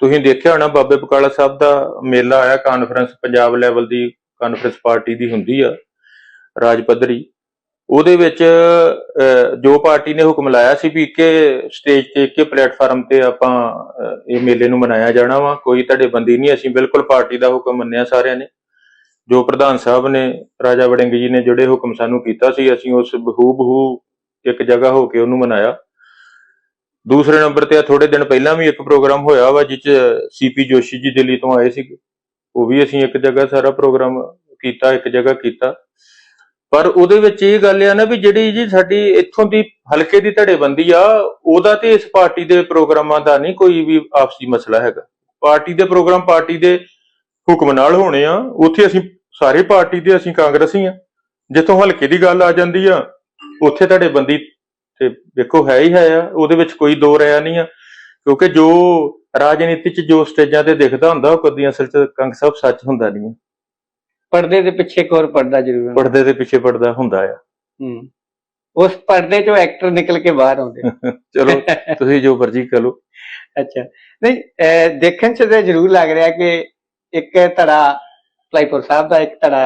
ਤੁਸੀਂ ਦੇਖਿਆ ਹੋਣਾ ਬਾਬੇ ਬਕਾਲਾ ਸਾਹਿਬ ਦਾ ਮੇਲਾ ਆਇਆ ਕਾਨਫਰੰਸ ਪੰਜਾਬ ਲੈਵਲ ਦੀ ਕਾਨਫਰੰਸ ਪਾਰਟੀ ਦੀ ਹੁੰਦੀ ਆ, ਰਾਜ ਪੱਧਰੀ। ਉਹਦੇ ਵਿੱਚ ਜੋ ਪਾਰਟੀ ਨੇ ਹੁਕਮ ਲਾਇਆ ਸੀ ਵੀ ਇੱਕੇ ਸਟੇਜ ਤੇ, ਇੱਕੇ ਪਲੇਟਫਾਰਮ ਤੇ ਆਪਾਂ ਇਹ ਮੇਲੇ ਨੂੰ ਮਨਾਇਆ ਜਾਣਾ ਵਾ, ਕੋਈ ਤੁਹਾਡੇ ਬੰਦੀ ਨਹੀਂ, ਅਸੀਂ ਬਿਲਕੁਲ ਪਾਰਟੀ ਦਾ ਹੁਕਮ ਮੰਨਿਆ ਸਾਰਿਆਂ ਨੇ। ਜੋ ਪ੍ਰਧਾਨ ਸਾਹਿਬ ਨੇ, ਰਾਜਾ ਵੜਿੰਗ ਜੀ ਨੇ ਜਿਹੜੇ ਹੁਕਮ ਸਾਨੂੰ ਕੀਤਾ ਸੀ, ਅਸੀਂ ਉਸ ਬਹੂਬਹੂ ਇੱਕ ਜਗ੍ਹਾ ਹੋ ਕੇ ਉਹਨੂੰ ਮਨਾਇਆ। ਦੂਸਰੇ ਨੰਬਰ ਤੇ ਥੋੜੇ ਦਿਨ ਪਹਿਲਾਂ ਵੀ ਇੱਕ ਪ੍ਰੋਗਰਾਮ ਹੋਇਆ ਵਾ ਜਿਸ ਚ ਸੀਪੀ ਜੋਸ਼ੀ ਜੀ ਦਿੱਲੀ ਤੋਂ ਆਏ ਸੀਗੇ। ਉਹ ਵੀ ਅਸੀਂ ਇੱਕ ਜਗ੍ਹਾ ਸਾਰਾ ਪ੍ਰੋਗਰਾਮ ਕੀਤਾ, ਇੱਕ ਜਗ੍ਹਾ ਕੀਤਾ। ਪਰ ਉਹਦੇ ਵਿੱਚ ਇਹ ਗੱਲ ਆ ਨਾ ਵੀ ਜਿਹੜੀ ਜੀ ਸਾਡੀ ਇੱਥੋਂ ਦੀ ਹਲਕੇ ਦੀ ਧੜੇਬੰਦੀ ਆ, ਉਹਦਾ ਤੇ ਇਸ ਪਾਰਟੀ ਦੇ ਪ੍ਰੋਗਰਾਮਾਂ ਦਾ ਨਹੀਂ ਕੋਈ ਵੀ ਆਪਸੀ ਮਸਲਾ ਹੈਗਾ। ਪਾਰਟੀ ਦੇ ਪ੍ਰੋਗਰਾਮ ਪਾਰਟੀ ਦੇ ਹੁਕਮ ਨਾਲ ਹੋਣੇ ਆ, ਉੱਥੇ ਅਸੀਂ ਸਾਰੇ ਪਾਰਟੀ ਦੇ ਅਸੀਂ ਕਾਂਗਰਸੀ ਆ। ਜਿੱਥੋਂ ਹਲਕੇ ਦੀ ਗੱਲ ਆ ਜਾਂਦੀ ਆ, ਉੱਥੇ ਧੜੇਬੰਦੀ ਤੇ ਦੇਖੋ ਹੈ ਹੀ ਹੈ ਆ, ਉਹਦੇ ਵਿੱਚ ਕੋਈ ਦੋ ਰਾਇਆ ਨਹੀਂ ਆ। ਕਿਉਂਕਿ ਜੋ ਰਾਜਨੀਤੀ 'ਚ ਜੋ ਸਟੇਜਾਂ ਤੇ ਦਿਖਦਾ ਹੁੰਦਾ, ਉਹ ਕਦੀ ਅਸਲ 'ਚ ਕੰਗ ਸਾਹਿਬ ਸੱਚ ਹੁੰਦਾ ਨਹੀਂ ਆ। ਪਰਦੇ ਦੇ ਪਿੱਛੇ ਇੱਕ ਹੋਰ ਪਰਦਾ ਜ਼ਰੂਰ ਹੁੰਦਾ। ਪਰਦੇ ਦੇ ਪਿੱਛੇ ਪਰਦਾ ਹੁੰਦਾ ਆ। ਹੂੰ। ਉਸ ਪਰਦੇ ਚੋਂ ਐਕਟਰ ਨਿਕਲ ਕੇ ਬਾਹਰ ਆਉਂਦੇ (laughs) ਚਲੋ ਤੁਸੀਂ ਜੋ ਮਰਜ਼ੀ ਕਰ ਅੱਛਾ। ਨਹੀਂ ਦੇਖਣ ਚ ਤਾਂ ਜ਼ਰੂਰ ਲੱਗ ਰਿਹਾ ਕਿ ਇੱਕ ਧੜਾ ਭਲਾਈਪੁਰ ਸਾਹਿਬ ਦਾ ਇੱਕ ਧੜਾ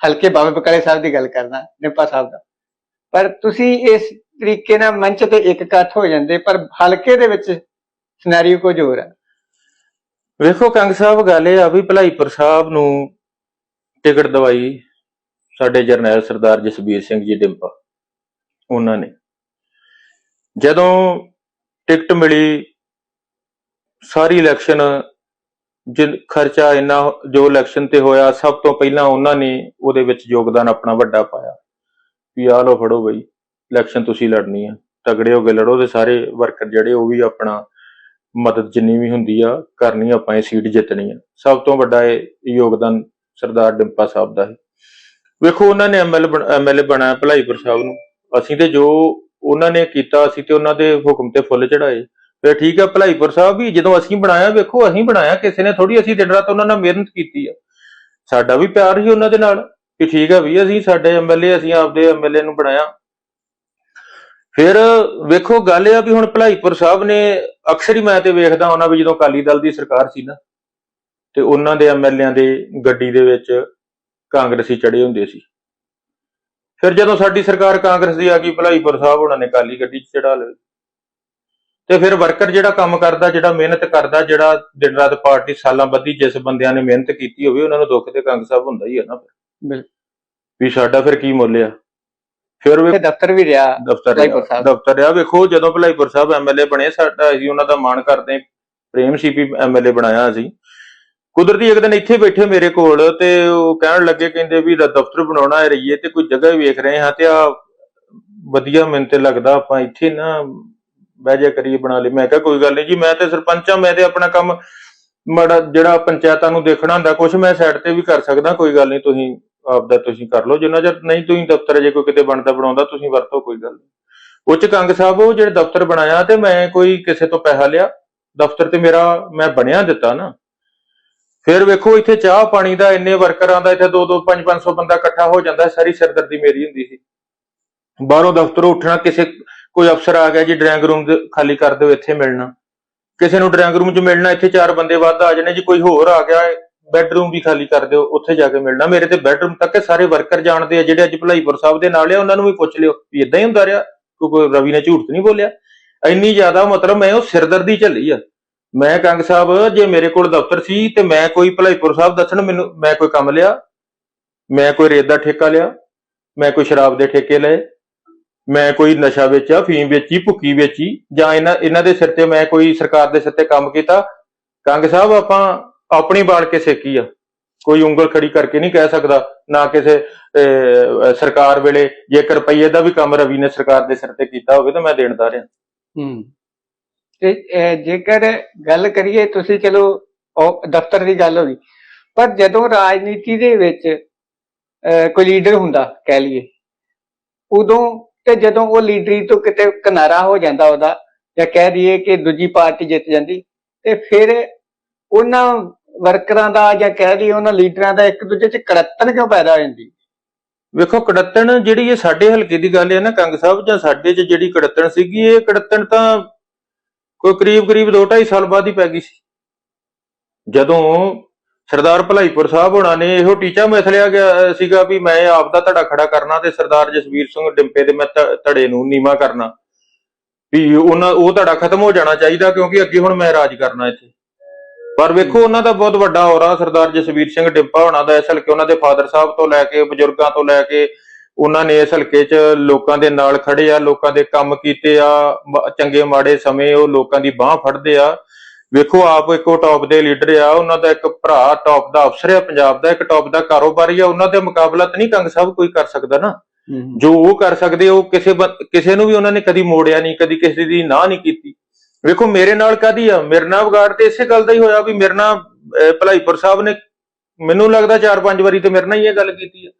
ਹਲਕੇ ਬਾਬੇ ਬਕਾਲੇ ਸਾਹਿਬ ਦੀ ਗੱਲ ਕਰਨਾ ਨਿਪਾ ਸਾਹਿਬ ਦਾ। ਪਰ ਤੁਸੀਂ ਇਸ ਤਰੀਕੇ ਨਾਲ ਮੰਚ ਤੇ ਇੱਕ ਇਕੱਠ ਹੋ ਜਾਂਦੇ ਪਰ ਹਲਕੇ ਦੇ ਵਿੱਚ ਸਿਨੈਰੀਓ ਕੁਝ ਹੋਰ ਹੈ ਵੇਖੋ ਕੰਗ ਸਾਹਿਬ ਗੱਲ ਇਹ ਆ ਵੀ ਭਲਾਈਪੁਰ ਸਾਹਿਬ ਨੂੰ ਟਿਕਟ ਦਵਾਈ ਸਾਡੇ ਜਰਨੈਲ ਸਰਦਾਰ ਜਸਬੀਰ ਸਿੰਘ ਜੀ ਡਿੰਪਾ, ਉਹਨਾਂ ਨੇ। ਜਦੋਂ ਟਿਕਟ ਮਿਲੀ, ਸਾਰੀ ਇਲੈਕਸ਼ਨ ਜਿਨ ਖਰਚਾ ਇੰਨਾ ਜੋ ਇਲੈਕਸ਼ਨ ਤੇ ਹੋਇਆ, ਸਭ ਤੋਂ ਪਹਿਲਾਂ ਉਹਨਾਂ ਨੇ ਉਹਦੇ ਵਿੱਚ ਯੋਗਦਾਨ ਆਪਣਾ ਵੱਡਾ ਪਾਇਆ। ਵੀ ਆ ਲੋ ਫੜੋ ਬਈ, ਇਲੈਕਸ਼ਨ ਤੁਸੀਂ ਲੜਨੀ ਆ। ਤਗੜੇ ਹੋ ਕੇ ਲੜੋ ਤੇ ਸਾਰੇ ਵਰਕਰ ਜਿਹੜੇ, ਉਹ ਵੀ ਆਪਣਾ ਮਦਦ ਜਿੰਨੀ ਵੀ ਹੁੰਦੀ ਆ, ਕਰਨੀ ਆਪਾਂ ਇਹ ਸੀਟ ਜਿੱਤਣੀ ਆ। ਸਭ ਤੋਂ ਵੱਡਾ ਇਹ ਯੋਗਦਾਨ ਸਰਦਾਰ ਡਿੰਪਾ ਸਾਹਿਬ ਦਾ ਹੈ। ਵੇਖੋ, ਉਹਨਾਂ ਨੇ ਐਮਐਲ ਐਮਐਲਏ ਬਣਾਇਆ ਭਲਾਈਪੁਰ ਸਾਹਿਬ ਨੂੰ। ਅਸੀਂ ਤੇ ਜੋ ਉਹਨਾਂ ਨੇ ਕੀਤਾ, ਅਸੀਂ ਤੇ ਉਹਨਾਂ ਦੇ ਹੁਕਮ ਤੇ ਫੁੱਲ ਚੜਾਏ ਫਿਰ ਠੀਕ ਹੈ ਭਲਾਈਪੁਰ ਸਾਹਿਬ ਵੀ ਜਦੋਂ ਅਸੀਂ ਬਣਾਇਆ, ਵੇਖੋ, ਅਸੀਂ ਬਣਾਇਆ, ਕਿਸੇ ਨੇ ਥੋੜੀ ਅਸੀਂ ਦਿਨ ਰਾਤ ਉਹਨਾਂ ਨਾਲ ਮਿਹਨਤ ਕੀਤੀ ਆ। ਸਾਡਾ ਵੀ ਪਿਆਰ ਸੀ ਉਹਨਾਂ ਦੇ ਨਾਲ ਕਿ ਠੀਕ ਆ ਵੀ ਅਸੀਂ ਸਾਡੇ ਐਮਐਲਏ ਅਸੀਂ ਆਪਦੇ ਐਮਐਲਏ ਨੂੰ ਬਣਾਇਆ। ਫਿਰ ਵੇਖੋ, ਗੱਲ ਇਹ ਆ ਵੀ ਹੁਣ ਭਲਾਈਪੁਰ ਸਾਹਿਬ ਨੇ, ਅਕਸਰ ਹੀ ਮੈਂ ਤੇ ਵੇਖਦਾ ਉਹਨਾਂ ਵੀ ਜਦੋਂ ਅਕਾਲੀ ਦਲ ਦੀ ਸਰਕਾਰ ਸੀ ਨਾ ਤੇ ਉਹਨਾਂ ਦੇ ਐਮਐਲਏਆਂ ਦੇ ਗੱਡੀ ਦੇ ਵਿੱਚ ਕਾਂਗਰਸੀ ਚੜੇ ਹੁੰਦੇ ਸੀ ਫਿਰ ਜਦੋਂ ਸਾਡੀ ਸਰਕਾਰ ਕਾਂਗਰਸ ਦੀ ਆ ਗਈ ਭਲਾਈਪੁਰ ਸਾਹਿਬ ਉਹਨਾਂ ਨੇ ਕਾਲੀ ਗੱਡੀ 'ਚ ਚੜਾ ਲਈ ਤੇ ਫਿਰ ਵਰਕਰ ਜਿਹੜਾ ਕੰਮ ਕਰਦਾ ਜਿਹੜਾ ਮਿਹਨਤ ਕਰਦਾ ਜਿਹੜਾ ਦਿਨ ਰਾਤ ਪਾਰਟੀ ਸਾਲਾਂ ਬੱਧੀ ਜਿਸ ਬੰਦਿਆਂ ਨੇ ਮਿਹਨਤ ਕੀਤੀ ਹੋਵੇ ਉਹਨਾਂ ਨੂੰ ਦੁੱਖ ਤੇ ਕੰਗ ਸਾਹਿਬ ਹੁੰਦਾ ਹੀ ਹੈ ਨਾ ਫਿਰ। ਵੀ ਸਾਡਾ ਫਿਰ ਕੀ ਮੁੱਲ ਆ ਫਿਰ ਵੇ ਦਫ਼ਤਰ ਵੀ ਰਿਹਾ ਦਫ਼ਤਰ। ਦਫ਼ਤਰ ਰਿਹਾ ਵੇਖੋ ਜਦੋਂ ਭਲਾਈਪੁਰ ਸਾਹਿਬ ਐਮਐਲਏ ਬਣੇ ਸਾਡਾ ਅਸੀਂ ਉਹਨਾਂ ਦਾ ਮਾਣ ਕਰਦੇ। ਪ੍ਰੇਮ ਸੀਪੀ ਐਮਐਲਏ ਬਣਾਇਆ ਅਸੀਂ ਕੁਦਰਤੀ ਇੱਕ ਦਿਨ ਇੱਥੇ ਬੈਠੇ ਮੇਰੇ ਕੋਲ ਤੇ ਉਹ ਕਹਿਣ ਲੱਗੇ, ਕਹਿੰਦੇ ਵੀ ਦਫ਼ਤਰ ਬਣਾਉਣਾ ਹੈ ਰਹੀਏ ਤੇ ਕੋਈ ਜਗ੍ਹਾ ਵੇਖ ਰਹੇ ਹਾਂ ਤੇ ਆ ਵਧੀਆ ਮੈਨੂੰ ਤੇ ਲੱਗਦਾ ਆਪਾਂ ਇੱਥੇ ਨਾ ਬਹਿ ਜਾ ਕਰੀਏ, ਬਣਾ ਲਈ ਮੈਂ ਕਿਹਾ ਕੋਈ ਗੱਲ ਨਹੀਂ ਜੀ, ਮੈਂ ਤੇ ਸਰਪੰਚ ਆ ਮੈਂ ਤੇ ਆਪਣਾ ਕੰਮ ਮਾੜਾ ਜਿਹੜਾ ਪੰਚਾਇਤਾਂ ਨੂੰ ਦੇਖਣਾ ਹੁੰਦਾ ਕੁਝ ਮੈਂ ਸਾਈਡ ਤੇ ਵੀ ਕਰ ਸਕਦਾ, ਕੋਈ ਗੱਲ ਨਹੀਂ, ਤੁਸੀਂ ਆਪਦਾ ਤੁਸੀਂ ਕਰ ਲਓ। ਜਿੰਨਾ ਚਿਰ ਨਹੀਂ ਤੁਸੀਂ ਦਫ਼ਤਰ ਜੇ ਕੋਈ ਕਿਤੇ ਬਣਦਾ ਬਣਾਉਂਦਾ, ਤੁਸੀਂ ਵਰਤੋ, ਕੋਈ ਗੱਲ ਨਹੀਂ। ਉੱਚ ਕੰਗ ਸਾਹਿਬ, ਉਹ ਜਿਹੜੇ ਦਫ਼ਤਰ ਬਣਾਇਆ ਤੇ ਮੈਂ ਕੋਈ ਕਿਸੇ ਤੋਂ ਪੈਸਾ ਲਿਆ। ਦਫ਼ਤਰ ਤੇ ਮੇਰਾ, ਮੈਂ ਬਣਿਆ ਦਿੱਤਾ ਨਾ। ਫਿਰ ਵੇਖੋ, ਇੱਥੇ ਚਾਹ ਪਾਣੀ ਦਾ ਇੰਨੇ ਵਰਕਰਾਂ ਦਾ, ਇੱਥੇ 2 2 5 500 ਬੰਦਾ ਇਕੱਠਾ ਹੋ ਜਾਂਦਾ, ਸਾਰੀ ਸਿਰਦਰਦੀ ਮੇਰੀ ਹੁੰਦੀ ਸੀ। ਬਾਹਰੋਂ ਦਫ਼ਤਰੋਂ ਉੱਠਣਾ, ਕਿਸੇ ਕੋਈ ਅਫਸਰ ਆ ਗਿਆ ਜੀ, ਡਰਾਇੰਗ ਰੂਮ ਖਾਲੀ ਕਰ ਦਿਓ, ਇੱਥੇ ਮਿਲਣਾ। ਕਿਸੇ ਨੂੰ ਡਰਾਇੰਗ ਰੂਮ 'ਚ ਮਿਲਣਾ, ਇੱਥੇ ਚਾਰ ਬੰਦੇ ਵੱਧ ਆ ਜਾਣੇ ਜੀ, ਕੋਈ ਹੋਰ ਆ ਗਿਆ, ਬੈੱਡਰੂਮ ਵੀ ਖਾਲੀ ਕਰ ਦਿਓ, ਉੱਥੇ ਜਾ ਕੇ ਮਿਲਣਾ। ਮੇਰੇ ਤੇ ਬੈੱਡਰੂਮ ਤੱਕ ਸਾਰੇ ਵਰਕਰ ਜਾਣਦੇ ਆ, ਜਿਹੜੇ ਅੱਜ ਭਲਾਈਪੁਰ ਸਾਹਿਬ ਦੇ ਨਾਲ ਆ, ਉਹਨਾਂ ਨੂੰ ਵੀ ਪੁੱਛ ਲਿਓ ਵੀ ਇਦਾਂ ਹੀ ਹੁੰਦਾ ਰਿਹਾ ਕਿਉਂਕਿ ਰਵੀ ਨੇ ਝੂਠ ਨਹੀਂ ਬੋਲਿਆ। ਇੰਨੀ ਜ਼ਿਆਦਾ ਮਤਲਬ ਮੈਂ ਉਹ ਸਿਰਦਰਦੀ ਝੱਲੀ ਆ। ਮੈਂ ਕੰਗ ਸਾਹਿਬ, ਜੇ ਮੇਰੇ ਕੋਲ ਦਫ਼ਤਰ ਸੀ ਤੇ ਮੈਂ ਕੋਈ ਭਲਾਈਪੁਰ ਸਾਹਿਬ ਦੱਸਣ ਮੈਨੂੰ, ਮੈਂ ਕੋਈ ਕੰਮ ਲਿਆ? ਮੈਂ ਕੋਈ ਰੇਤ ਦਾ ਠੇਕਾ ਲਿਆ? ਮੈਂ ਕੋਈ ਸ਼ਰਾਬ ਦੇ ਠੇਕੇ ਲਏ? ਮੈਂ ਕੋਈ ਨਸ਼ਾ ਵੇਚਿਆ, ਫੀਮ ਵੇਚੀ, ਭੁੱਕੀ ਵੇਚੀ? ਜਾਂ ਇਹਨਾਂ ਇਹਨਾਂ ਦੇ ਸਿਰ ਤੇ ਮੈਂ ਕੋਈ ਸਰਕਾਰ ਦੇ ਸਿਰ ਤੇ ਕੰਮ ਕੀਤਾ? ਕੰਗ ਸਾਹਿਬ, ਆਪਾਂ ਆਪਣੀ ਬਾਲ ਕੇ ਸੇਕੀ ਆ। ਕੋਈ ਉਂਗਲ ਖੜੀ ਕਰਕੇ ਨਹੀਂ ਕਹਿ ਸਕਦਾ, ਨਾ ਕਿਸੇ ਸਰਕਾਰ ਵੇਲੇ ਜੇਕਰ ਰੁਪਈਏ ਦਾ ਵੀ ਕੰਮ ਰਵੀ ਨੇ ਸਰਕਾਰ ਦੇ ਸਿਰ ਤੇ ਕੀਤਾ ਹੋਵੇ ਤਾਂ ਮੈਂ ਦੇਣਦਾਰ ਰਿਹਾ ਹੂੰ। ਤੇ ਜੇਕਰ ਗੱਲ ਕਰੀਏ ਤੁਸੀਂ ਚਲੋ ਦਫ਼ਤਰ ਦੀ ਗੱਲ ਹੋਈ ਪਰ ਜਦੋਂ ਰਾਜਨੀਤੀ ਦੇ ਵਿੱਚ ਕੋਈ ਲੀਡਰ ਹੁੰਦਾ, ਕਹਿ ਲਈਏ, ਉਦੋਂ ਤੇ ਜਦੋਂ ਉਹ ਲੀਡਰੀ ਤੋਂ ਕਿਤੇ ਕਿਨਾਰਾ ਹੋ ਜਾਂਦਾ ਉਹਦਾ, ਜਾਂ ਕਹਿ ਦਈਏ ਕਿ ਦੂਜੀ ਪਾਰਟੀ ਜਿੱਤ ਜਾਂਦੀ, ਤੇ ਫਿਰ ਉਹਨਾਂ ਵਰਕਰਾਂ ਦਾ ਜਾਂ ਕਹਿ ਦਈਏ ਉਹਨਾਂ ਲੀਡਰਾਂ ਦਾ ਇੱਕ ਦੂਜੇ 'ਚ ਕੜੱਤਣ ਕਿਉਂ ਪੈਦਾ ਹੋ ਜਾਂਦੀ? ਵੇਖੋ, ਕੜੱਤਣ ਜਿਹੜੀ ਇਹ ਸਾਡੇ ਹਲਕੇ ਦੀ ਗੱਲ ਹੈ ਨਾ, ਕੰਗ ਸਾਹਿਬ, ਜਾਂ ਸਾਡੇ 'ਚ ਜਿਹੜੀ ਕੜੱਤਣ ਸੀਗੀ, ਇਹ ਕੜੱਤਣ ਤਾਂ ਕੋਈ ਕਰੀਬ ਕਰੀਬ 2.5 ਸਾਲ ਬਾਅਦ ਹੀ ਪੈ ਗਈ ਸੀ। ਜਦੋਂ ਸਰਦਾਰ ਭਲਾਈਪੁਰ ਸਾਹਿਬ ਹੋਣਾ ਨੇ ਇਹੋ ਟੀਚਾ ਮਿਥਲਿਆ ਗਿਆ ਸੀਗਾ ਵੀ ਮੈਂ ਆਪ ਦਾ ਧੜਾ ਖੜਾ ਕਰਨਾ ਤੇ ਸਰਦਾਰ ਜਸਵੀਰ ਸਿੰਘ ਡਿੰਪੇ ਦੇ ਮੈਂ ਧੜੇ ਨੂੰ ਨੀਵਾ ਕਰਨਾ। ਵੀ ਉਹਨਾਂ, ਉਹ ਧੜਾ ਖਤਮ ਹੋ ਜਾਣਾ ਚਾਹੀਦਾ ਕਿਉਂਕਿ ਅੱਗੇ ਹੁਣ ਮੈਂ ਰਾਜ ਕਰਨਾ ਇੱਥੇ। ਪਰ ਵੇਖੋ, ਉਹਨਾਂ ਦਾ ਬਹੁਤ ਵੱਡਾ ਔਰਾ ਸਰਦਾਰ ਜਸਵੀਰ ਸਿੰਘ ਡਿੰਪਾ ਹੋਣਾ ਦਾ ਇਸ ਹਲਕੇ ਉਹਨਾਂ ਦੇ ਫਾਦਰ ਸਾਹਿਬ ਤੋਂ ਲੈ ਕੇ, ਬਜ਼ੁਰਗਾਂ ਤੋਂ ਲੈ ਕੇ ਉਹਨਾਂ ਨੇ ਇਸ ਹਲਕੇ 'ਚ ਲੋਕਾਂ ਦੇ ਨਾਲ ਖੜੇ ਆ ਲੋਕਾਂ ਦੇ ਕੰਮ ਕੀਤੇ ਆ ਚੰਗੇ ਮਾੜੇ ਸਮੇਂ ਉਹ ਲੋਕਾਂ ਦੀ ਬਾਹ ਫੜਦੇ ਆ। ਵੇਖੋ ਆਪ ਇੱਕੋ ਟੌਪ ਦੇ ਲੀਡਰ ਆ ਉਹਨਾਂ ਦਾ ਇੱਕ ਭਰਾ ਟੌਪ ਦਾ ਅਫਸਰ ਆ ਪੰਜਾਬ ਦਾ ਇੱਕ ਟੌਪ ਦਾ ਕਾਰੋਬਾਰੀ ਆ ਉਹਨਾਂ ਦੇ ਮੁਕਾਬਲਾ ਤਾਂ ਨਹੀਂ ਕੰਗ ਸਾਹਿਬ ਕੋਈ ਕਰ ਸਕਦਾ ਨਾ। ਜੋ ਉਹ ਕਰ ਸਕਦੇ ਉਹ ਕਿਸੇ ਕਿਸੇ ਨੂੰ ਵੀ ਉਹਨਾਂ ਨੇ ਕਦੀ ਮੋੜਿਆ ਨਹੀਂ ਕਦੀ ਕਿਸੇ ਦੀ ਨਾ ਨਹੀਂ ਕੀਤੀ। ਵੇਖੋ ਮੇਰੇ ਨਾਲ ਕਾਦੀ ਆ? ਮੇਰੇ ਨਾਲ ਵਿਗਾੜ ਤੇ ਇਸੇ ਗੱਲ ਦਾ ਹੀ ਹੋਇਆ ਵੀ ਮੇਰੇ ਨਾਲ ਭਲਾਈਪੁਰ ਸਾਹਿਬ ਨੇ ਮੈਨੂੰ ਲੱਗਦਾ ਚਾਰ ਪੰਜ ਵਾਰੀ ਤੇ ਮੇਰੇ ਨਾਲ ਹੀ ਇਹ ਗੱਲ ਕੀਤੀ ਆ।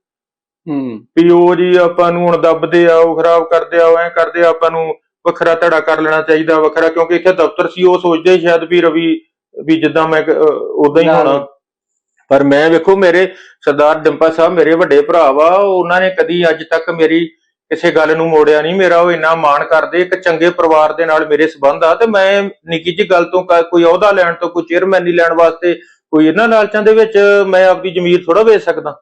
ਵੀ ਉਹ ਜੀ ਆਪਾਂ ਨੂੰ ਹੁਣ ਦੱਬਦੇ ਆ ਉਹ ਖਰਾਬ ਕਰਦੇ ਆ ਉਹ ਐ ਕਰਦੇ ਆ ਆਪਾਂ ਨੂੰ ਵੱਖਰਾ ਧੜਾ ਕਰ ਲੈਣਾ ਚਾਹੀਦਾ ਵੱਖਰਾ ਕਿਉਂਕਿ ਇੱਥੇ ਦਫ਼ਤਰ ਸੀ ਉਹ ਸੋਚਦੇ ਸ਼ਾਇਦ ਵੀ ਰਵੀ ਵੀ ਜਿੱਦਾਂ ਮੈਂ ਉਦਾਂ ਹੀ ਹੋਣਾ। ਪਰ ਮੈਂ ਵੇਖੋ ਮੇਰੇ ਸਰਦਾਰ ਡਿੰਪਾ ਸਾਹਿਬ ਮੇਰੇ ਵੱਡੇ ਭਰਾ ਵਾ ਉਹਨਾਂ ਨੇ ਕਦੀ ਅੱਜ ਤੱਕ ਮੇਰੀ ਕਿਸੇ ਗੱਲ ਨੂੰ ਮੋੜਿਆ ਨਹੀਂ। ਮੇਰਾ ਉਹ ਇੰਨਾ ਮਾਣ ਕਰਦੇ ਇੱਕ ਚੰਗੇ ਪਰਿਵਾਰ ਦੇ ਨਾਲ ਮੇਰੇ ਸਬੰਧ ਆ ਤੇ ਮੈਂ ਨਿੱਕੀ ਜਿਹੀ ਗੱਲ ਤੋਂ ਕੋਈ ਅਹੁਦਾ ਲੈਣ ਤੋਂ ਕੋਈ ਚੇਅਰਮੈਨੀ ਲੈਣ ਵਾਸਤੇ ਕੋਈ ਇਹਨਾਂ ਲਾਲਚਾਂ ਦੇ ਵਿੱਚ ਮੈਂ ਆਪਦੀ ਜ਼ਮੀਰ ਥੋੜਾ ਵੇਚ ਸਕਦਾ।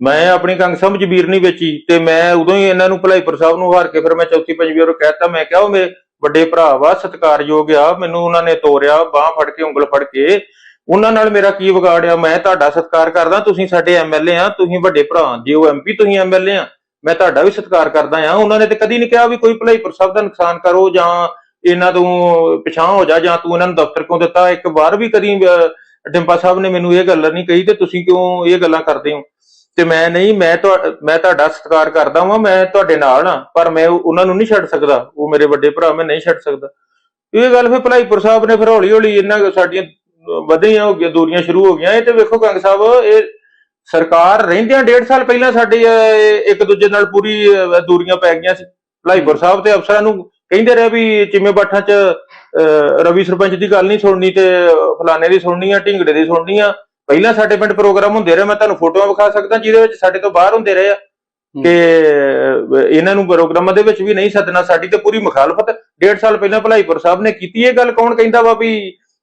ਮੈਂ ਆਪਣੀ ਕੰਗ ਸਮਝ ਵੀਰ ਨਹੀਂ ਵੇਚੀ ਤੇ ਮੈਂ ਉਦੋਂ ਹੀ ਇਹਨਾਂ ਨੂੰ ਭਲਾਈਪੁਰ ਸਾਹਿਬ ਨੂੰ ਹਾਰ ਕੇ ਫਿਰ ਮੈਂ ਚੌਥੀ ਪੰਜਵੀਂ ਵਾਰ ਕਹਿਤਾ ਮੈਂ ਕਿਹਾ ਉਹ ਮੇਰੇ ਵੱਡੇ ਭਰਾ ਵਾ, ਸਤਿਕਾਰਯੋਗ ਆ, ਮੈਨੂੰ ਉਹਨਾਂ ਨੇ ਤੋਰਿਆ, ਬਾਹ ਫੜ ਕੇ, ਉਂਗਲ ਫੜ ਕੇ। ਉਹਨਾਂ ਨਾਲ ਮੇਰਾ ਕੀ ਵਿਗਾੜਿਆ ਮੈਂ ਤੁਹਾਡਾ ਸਤਿਕਾਰ ਕਰਦਾ, ਤੁਸੀਂ ਸਾਡੇ ਐਮਐਲਏ ਆ, ਤੁਸੀਂ ਵੱਡੇ ਭਰਾ, ਜੇ ਉਹ ਐਮਪੀ ਤੁਸੀਂ ਐਮਐਲਏ ਆ, ਮੈਂ ਤੁਹਾਡਾ ਵੀ ਸਤਿਕਾਰ ਕਰਦਾ ਆ। ਉਹਨਾਂ ਨੇ ਤੇ ਕਦੀ ਨਹੀਂ ਕਿਹਾ ਵੀ ਕੋਈ ਭਲਾਈਪੁਰ ਸਾਹਿਬ ਦਾ ਨੁਕਸਾਨ ਕਰੋ ਜਾਂ ਇਹਨਾਂ ਤੋਂ ਪਛਾਣ ਹੋ ਜਾ, ਜਾਂ ਤੂੰ ਇਹਨਾਂ ਨੂੰ ਦਫ਼ਤਰ ਕਿਉਂ ਦਿੱਤਾ? ਇੱਕ ਵਾਰ ਵੀ ਕਦੀ ਡਿੰਪਾ ਸਾਹਿਬ ਨੇ ਮੈਨੂੰ ਇਹ ਗੱਲ ਨਹੀਂ ਕਹੀ ਤੇ ਤੁਸੀਂ ਕਿਉਂ ਇਹ ਗੱਲਾਂ ਕਰਦੇ ਹੋ? ਤੇ ਮੈਂ ਨਹੀਂ ਮੈਂ ਮੈਂ ਤੁਹਾਡਾ ਸਤਿਕਾਰ ਕਰਦਾ ਵਾਂ ਮੈਂ ਤੁਹਾਡੇ ਨਾਲ ਹਾਂ ਪਰ ਮੈਂ ਉਹਨਾਂ ਨੂੰ ਨਹੀਂ ਛੱਡ ਸਕਦਾ। ਉਹ ਮੇਰੇ ਵੱਡੇ ਭਰਾ ਮੈਂ ਨਹੀਂ ਛੱਡ ਸਕਦਾ। ਇਹ ਗੱਲ ਫਿਰ ਭਲਾਈਪੁਰ ਸਾਹਿਬ ਨੇ ਫਿਰ ਹੌਲੀ ਹੌਲੀ ਇਹਨਾਂ ਸਾਡੀਆਂ ਵਧੀਆਂ ਹੋ ਗਈਆਂ ਦੂਰੀਆਂ ਸ਼ੁਰੂ ਹੋ ਗਈਆਂ। ਇਹ ਤੇ ਵੇਖੋ ਕੰਗ ਸਾਹਿਬ ਇਹ ਸਰਕਾਰ ਰਹਿੰਦਿਆਂ ਡੇਢ ਸਾਲ ਪਹਿਲਾਂ ਸਾਡੇ ਇੱਕ ਦੂਜੇ ਨਾਲ ਪੂਰੀ ਦੂਰੀਆਂ ਪੈ ਗਈਆਂ ਸੀ। ਭਲਾਈਪੁਰ ਸਾਹਿਬ ਤੇ ਅਫਸਰਾਂ ਨੂੰ ਕਹਿੰਦੇ ਰਹੇ ਵੀ ਚਿੰਮੇ ਬਾਠਾਂ 'ਚ ਅਹ, ਰਵੀ ਸਰਪੰਚ ਦੀ ਗੱਲ ਨਹੀਂ ਸੁਣਨੀ ਤੇ ਫਲਾਣੇ ਦੀ ਸੁਣਨੀ ਆ ਢਿੰਗੜੇ ਦੀ ਸੁਣਨੀ ਆ। ਪਹਿਲਾਂ ਸਾਡੇ ਪਿੰਡ ਪ੍ਰੋਗਰਾਮ ਹੁੰਦੇ ਰਹੇ ਮੈਂ ਤੁਹਾਨੂੰ ਫੋਟੋਆਂ ਵਿਖਾ ਸਕਦਾ ਜਿਹਦੇ ਵਿੱਚ ਸਾਡੇ ਤੋਂ ਬਾਹਰ ਹੁੰਦੇ ਰਹੇ ਆ ਕਿ ਇਹਨਾਂ ਨੂੰ ਪ੍ਰੋਗਰਾਮਾਂ ਦੇ ਵਿੱਚ ਵੀ ਨਹੀਂ ਸੱਦਣਾ ਸਾਡੀ ਤੇ ਪੂਰੀ ਮੁਖਾਲਫਤ। ਡੇਢ ਸਾਲ ਪਹਿਲਾਂ ਭਲਾਈਪੁਰ ਸਾਹਿਬ ਨੇ ਕੀਤੀ ਇਹ ਗੱਲ ਕੌਣ ਕਹਿੰਦਾ ਵਾ ਵੀ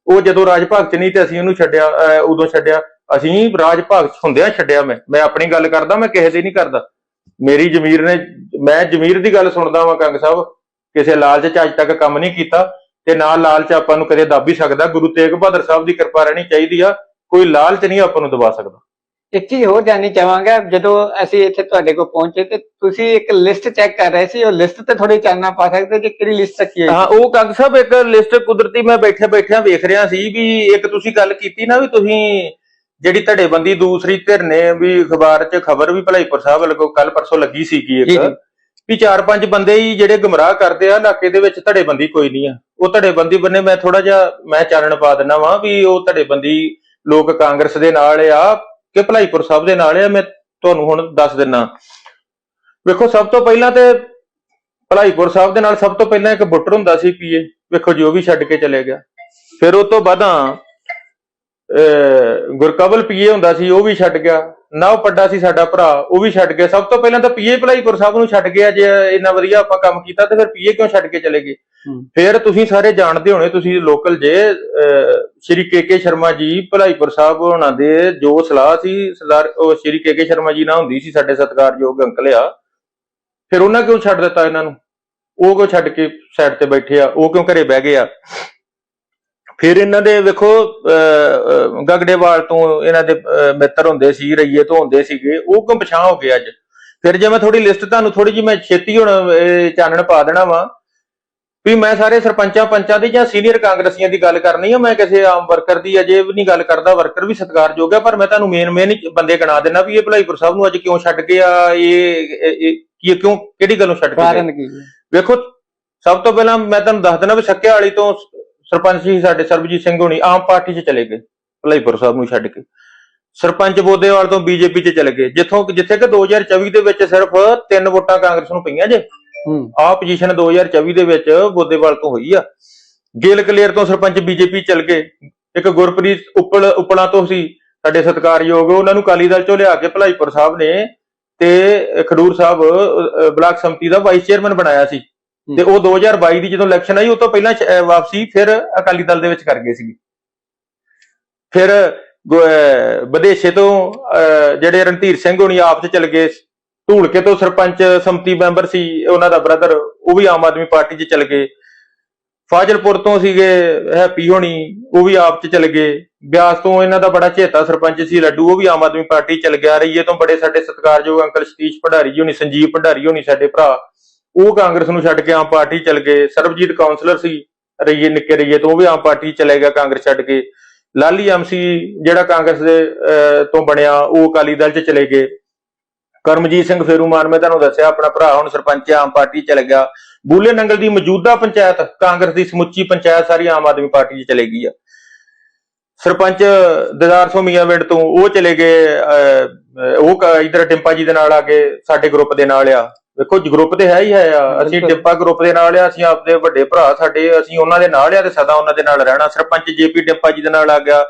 ਉਹ ਜਦੋਂ ਰਾਜ ਭਾਗ ਚ ਨਹੀਂ ਤੇ ਅਸੀਂ ਉਹਨੂੰ ਛੱਡਿਆ ਉਦੋਂ ਛੱਡਿਆ। ਅਸੀਂ ਰਾਜ ਭਾਗ ਚ ਹੁੰਦਿਆਂ ਛੱਡਿਆ ਮੈਂ ਮੈਂ ਆਪਣੀ ਗੱਲ ਕਰਦਾ ਮੈਂ ਕਿਸੇ ਦੀ ਨਹੀਂ ਕਰਦਾ। ਮੇਰੀ ਜ਼ਮੀਰ ਨੇ ਮੈਂ ਜ਼ਮੀਰ ਦੀ ਗੱਲ ਸੁਣਦਾ ਵਾਂ ਕੰਗ ਸਾਹਿਬ ਕਿਸੇ ਲਾਲਚ ਚ ਅੱਜ ਤੱਕ ਕੰਮ ਨਹੀਂ ਕੀਤਾ ਤੇ ਨਾ ਲਾਲਚ ਆਪਾਂ ਨੂੰ ਕਦੇ ਦੱਬ ਹੀ ਸਕਦਾ। ਗੁਰੂ ਤੇਗ ਬਹਾਦਰ ਸਾਹਿਬ ਦੀ ਕਿਰਪਾ ਰਹਿਣੀ ਚਾਹੀਦੀ ਆ। ਕੋਈ ਲਾਲਚ ਨਹੀਂ ਆਪਾਂ ਨੂੰ ਦਬਾ ਸਕਦਾ। ਇੱਕ ਚੀਜ਼ ਹੋਰ ਜਾਣਨੀ ਚਾਹਾਂਗਾ ਜਦੋਂ ਅਸੀਂ ਇੱਥੇ ਤੁਹਾਡੇ ਕੋਲ ਪਹੁੰਚੇ ਤੇ ਤੁਸੀਂ ਇੱਕ ਲਿਸਟ ਚੈੱਕ ਕਰ ਰਹੇ ਸੀ ਉਹ ਲਿਸਟ ਤੇ ਥੋੜੀ ਚਾਨਣਾ ਪਾ ਸਕਦੇ ਕਿ ਕਿਹੜੀ ਲਿਸਟ ਰੱਖੀ ਹੋਈ ਹਾਂ ਉਹ ਕੰਗ ਸਾਹਿਬ ਇੱਕ ਲਿਸਟ ਕੁਦਰਤੀ ਮੈਂ ਬੈਠੇ ਬੈਠਿਆਂ ਵੇਖ ਰਿਹਾ ਸੀ ਵੀ ਇੱਕ ਤੁਸੀਂ ਗੱਲ ਕੀਤੀ ਨਾ ਵੀ ਤੁਸੀਂ ਜਿਹੜੀ ਧੜੇਬੰਦੀ ਦੂਸਰੀ ਧਿਰ ਨੇ ਵੀ ਅਖਬਾਰ 'ਚ ਖਬਰ ਵੀ ਭਲਾਈਪੁਰ ਸਾਹਿਬ ਵੱਲੋਂ ਕੱਲ ਪਰਸੋਂ ਲੱਗੀ ਸੀਗੀ ਜੀ, ਇੱਕ। ਵੀ ਚਾਰ ਪੰਜ ਬੰਦੇ ਹੀ ਜਿਹੜੇ ਗੁੰਮਰਾਹ ਕਰਦੇ ਆ ਇਲਾਕੇ ਦੇ ਵਿੱਚ ਧੜੇਬੰਦੀ ਕੋਈ ਨਹੀਂ ਆ। ਉਹ ਧੜੇਬੰਦੀ ਬੰਨੇ ਮੈਂ ਥੋੜਾ ਜਿਹਾ ਮੈਂ ਚਾਨਣ ਪਾ ਦਿੰਦਾ ਵਾਂ ਵੀ ਉਹ ਧੜੇਬੰਦੀ ਲੋਕ ਕਾਂਗਰਸ ਦੇ ਨਾਲ ਆ ਕਿ ਭਲਾਈਪੁਰ ਸਾਹਿਬ ਦੇ ਨਾਲ ਆ ਮੈਂ ਤੁਹਾਨੂੰ ਹੁਣ ਦੱਸ ਦਿੰਨਾ। ਵੇਖੋ ਸਭ ਤੋਂ ਪਹਿਲਾਂ ਤੇ ਭਲਾਈਪੁਰ ਸਾਹਿਬ ਦੇ ਨਾਲ ਸਭ ਤੋਂ ਪਹਿਲਾਂ ਇੱਕ ਬੁੱਟਰ ਹੁੰਦਾ ਸੀ ਪੀਏ। ਵੇਖੋ ਜੀ ਉਹ ਵੀ ਛੱਡ ਕੇ ਚਲੇ ਗਿਆ। ਫਿਰ ਉਹ ਤੋਂ ਬਾਅਦ ਅਹ, ਗੁਰਕਬਲ ਪੀਏ ਹੁੰਦਾ ਸੀ ਉਹ ਵੀ ਛੱਡ ਗਿਆ। ਨਵ ਪੱਡਾ ਸੀ ਸਾਡਾ ਭਰਾ ਉਹ ਵੀ ਛੱਡ ਗਿਆ। ਸਭ ਤੋਂ ਪਹਿਲਾਂ ਤਾਂ ਪੀਏ ਭਲਾਈਪੁਰ ਸਾਹਿਬ ਨੂੰ ਛੱਡ ਗਿਆ ਜੇ ਇੰਨਾ ਵਧੀਆ ਆਪਾਂ ਕੰਮ ਕੀਤਾ ਤੇ ਫਿਰ ਪੀਏ ਕਿਉਂ ਛੱਡ ਕੇ ਚਲੇ ਗਏ। ਫਿਰ ਤੁਸੀਂ ਸਾਰੇ ਜਾਣਦੇ ਹੋਣੇ ਤੁਸੀਂ ਲੋਕਲ ਜੇ ਸ਼੍ਰੀ ਕੇਕੇ ਸ਼ਰਮਾ ਜੀ ਭਲਾਈਪੁਰ ਸਾਹਿਬ ਹੋਣਾ ਦੇ ਜੋ ਸਲਾਹ ਸੀ ਸਰਦਾਰ ਉਹ ਸ਼੍ਰੀ ਕੇਕੇ ਸ਼ਰਮਾ ਜੀ ਨਾਲ ਹੁੰਦੀ ਸੀ ਸਾਡੇ ਸਤਿਕਾਰਯੋਗ ਅੰਕਲ ਆ। ਫਿਰ ਉਹਨਾਂ ਕਿਉਂ ਛੱਡ ਦਿੱਤਾ ਇਹਨਾਂ ਨੂੰ? ਉਹ ਕਿਉਂ ਛੱਡ ਕੇ ਸਾਈਡ ਤੇ ਬੈਠੇ ਆ? ਉਹ ਕਿਉਂ ਘਰੇ ਬਹਿ ਗਏ ਆ? ਫਿਰ ਇਹਨਾਂ ਦੇ ਵੇਖੋ ਗਗੜੇਵਾਲ ਤੋਂ ਇਹਨਾਂ ਦੇ ਮਿੱਤਰ ਹੁੰਦੇ ਸੀ ਰਈਏ ਤੋਂ ਹੁੰਦੇ ਸੀਗੇ ਉਹ ਕਿਉਂ ਪਛਾਣ ਹੋ ਗਏ ਅੱਜ ਫਿਰ ਜੇ ਮੈਂ ਥੋੜੀ ਲਿਸਟ ਤੁਹਾਨੂੰ ਥੋੜੀ ਜਿਹੀ ਮੈਂ ਛੇਤੀ ਹੁਣ ਚਾਨਣ ਪਾ ਦੇਣਾ ਵਾ ਵੀ ਮੈਂ ਸਾਰੇ ਸਰਪੰਚਾਂ ਪੰਚਾਂ ਦੀ ਜਾਂ ਸੀਨੀਅਰ ਕਾਂਗਰਸੀਆਂ ਦੀ ਗੱਲ ਕਰਨੀ ਆ ਮੈਂ ਕਿਸੇ ਆਮ ਵਰਕਰ ਦੀ ਅਜੇ ਵੀ ਨਹੀਂ ਗੱਲ ਕਰਦਾ ਵਰਕਰ ਵੀ ਸਤਿਕਾਰਯੋਗ ਆ ਪਰ ਮੈਂ ਤੁਹਾਨੂੰ ਮੇਨ ਮੇਨ ਬੰਦੇ ਗਿਣਾ ਦੇਣਾ ਵੀ ਇਹ ਭਲਾਈਪੁਰ ਸਾਹਿਬ ਨੂੰ ਅੱਜ ਕਿਉਂ ਛੱਡ ਕੇ ਆ ਇਹ ਇਹ- ਕਿਉਂ ਕਿਹੜੀ ਗੱਲੋਂ ਛੱਡ? ਕਾਰਨ ਕੀ ਹੈ ਵੇਖੋ ਸਭ ਤੋਂ ਪਹਿਲਾਂ ਮੈਂ ਤੁਹਾਨੂੰ ਦੱਸ ਦਿੰਦਾ ਵੀ ਸੱਕਿਆ ਵਾਲੀ ਤੋਂ ਸਰਪੰਚ ਸੀ ਸਾਡੇ ਸਰਬਜੀਤ ਸਿੰਘ ਹੋਣੀ ਆਮ ਪਾਰਟੀ 'ਚ ਚਲੇ ਗਏ ਭਲਾਈਪੁਰ ਸਾਹਿਬ ਨੂੰ ਛੱਡ ਕੇ। ਸਰਪੰਚ ਬੋਦੇਵਾਲ ਤੋਂ ਬੀਜੇਪੀ 'ਚ ਚਲੇ ਗਏ। ਜਿੱਥੋਂ ਜਿੱਥੇ ਕਿ 2024 ਦੇ ਵਿੱਚ ਸਿਰਫ ਤਿੰਨ ਵੋਟਾਂ ਕਾਂਗਰਸ ਨੂੰ ਪਈਆਂ ਜੇ। ਆਹ ਪੋਜੀਸ਼ਨ 2024 ਦੇ ਵਿੱਚ ਬੋਦੇਵਾਲ ਤੋਂ ਹੋਈ ਆ। ਗੇਲ ਕਲੀਅਰ ਤੋਂ ਸਰਪੰਚ ਬੀਜੇਪੀ ਚਲ ਗਏ। ਇੱਕ ਗੁਰਪ੍ਰੀਤ ਉੱਪਲ ਉਪਲਾ ਤੋਂ ਸੀ ਸਾਡੇ ਸਤਿਕਾਰਯੋਗ। ਉਹਨਾਂ ਨੂੰ ਕਾਲੀ ਦਲ ਚੋਂ ਲਿਆ ਕੇ ਭਲਾਈਪੁਰ ਸਾਹਿਬ ਨੇ ਤੇ ਖਡੂਰ ਸਾਹਿਬ ਬਲਾਕ ਸੰਮਤੀ ਦਾ ਵਾਈਸ ਚੇਅਰਮੈਨ ਬਣਾਇਆ ਸੀ। ਤੇ ਉਹ 2022 ਦੀ ਜਦੋਂ ਇਲੈਕਸ਼ਨ ਆਈ ਉਹ ਤੋਂ ਪਹਿਲਾਂ ਵਾਪਸੀ ਫਿਰ ਅਕਾਲੀ ਦਲ ਦੇ ਵਿੱਚ ਕਰ ਗਏ ਸੀ ਫਿਰ ਵਿਦੇਸ਼ੇ ਤੋਂ ਜਿਹੜੇ ਰਣਧੀਰ ਸਿੰਘ ਹੋਣੀ ਆਪ ਚ ਚਲ ਗਏ ਧੂਲਕੇ ਤੋਂ ਸਰਪੰਚ ਸੰਮਤੀ ਮੈਂਬਰ ਸੀ ਉਹਨਾਂ ਦਾ ਬ੍ਰਦਰ ਉਹ ਵੀ ਆਮ ਆਦਮੀ ਪਾਰਟੀ 'ਚ ਚਲ ਗਏ। ਫਾਜ਼ਿਲਪੁਰ ਤੋਂ ਸੀਗੇ ਹੈਪੀ ਹੋਣੀ ਉਹ ਵੀ ਆਪ 'ਚ ਚਲ ਗਏ। ਬਿਆਸ ਤੋਂ ਇਹਨਾਂ ਦਾ ਬੜਾ ਚੇਤਾ ਸਰਪੰਚ ਸੀ ਲੱਡੂ ਉਹ ਵੀ ਆਮ ਆਦਮੀ ਪਾਰਟੀ ਚਲ ਗਿਆ। ਰਈਏ ਤੋਂ ਬੜੇ ਸਾਡੇ ਸਤਿਕਾਰਯੋਗ ਅੰਕਲ ਸਤੀਸ਼ ਭੰਡਾਰੀ ਜੀ ਹੋਣੀ ਸੰਜੀਵ ਭੰਡਾਰੀ ਹੋਣੀ ਸਾਡੇ ਭਰਾ। ਉਹ ਕਾਂਗਰਸ ਨੂੰ ਛੱਡ ਕੇ ਆਮ ਪਾਰਟੀ 'ਚ ਚਲ ਗਏ। ਸਰਬਜੀਤ ਕਾਉਂਸਲਰ ਸੀ ਰਈਏ ਨਿੱਕੇ ਰਈਏ ਤੋਂ ਉਹ ਵੀ ਆਮ ਪਾਰਟੀ 'ਚ ਚਲੇ ਗਿਆ ਕਾਂਗਰਸ ਛੱਡ ਕੇ। ਲਾਲੀ ਐਮਸੀ ਜਿਹੜਾ ਕਾਂਗਰਸ ਦੇ ਅਹ, ਤੋਂ ਬਣਿਆ ਉਹ ਅਕਾਲੀ ਦਲ 'ਚ ਚਲੇ ਗਏ। ਕਰਮਜੀਤ ਸਿੰਘ ਫੇਰੂਮਾਨ ਮੈਂ ਤੁਹਾਨੂੰ ਦੱਸਿਆ ਆਪਣਾ ਭਰਾ ਹੁਣ ਸਰਪੰਚ ਆਮ ਪਾਰਟੀ ਚਲੇ ਗਿਆ। ਬੂਲੇ ਨੰਗਲ ਦੀ ਮੌਜੂਦਾ ਪੰਚਾਇਤ ਕਾਂਗਰਸ ਦੀ ਸਮੁੱਚੀ ਪੰਚਾਇਤ ਸਾਰੀ ਆਮ ਆਦਮੀ ਪਾਰਟੀ 'ਚ ਚਲੇ ਗਈ ਆ। ਸਰਪੰਚ ਦਿਦਾਰ ਸਿੰਘ ਮੀਆਂਵਿੰਡ ਤੋਂ ਉਹ ਚਲੇ ਗਏ ਅਹ, ਉਹ ਕ- ਇੱਧਰ ਟਿੰਪਾ ਜੀ ਦੇ ਨਾਲ ਆ ਕੇ ਸਾਡੇ ਗਰੁੱਪ ਦੇ ਨਾਲ ਆ। ਵੇਖੋ ਗਰੁੱਪ ਤੇ ਹੈ ਹੀ ਹੈ ਆ। ਅਸੀਂ ਬਿਲਕੁਲ। ਟਿੰਪਾ ਗਰੁੱਪ ਦੇ ਨਾਲ ਆ ਅਸੀਂ ਆਪਦੇ ਵੱਡੇ ਭਰਾ ਸਾਡੇ ਅਸੀਂ ਉਹਨਾਂ ਦੇ ਨਾਲ ਆ ਤੇ ਸਦਾ ਉਹਨਾਂ ਦੇ ਨਾਲ ਰਹਿਣਾ। ਸਰਪੰਚ ਜੇਪੀ ਟਿੰਪਾ ਜੀ ਦੇ ਨਾਲ ਆ ਗਿਆ।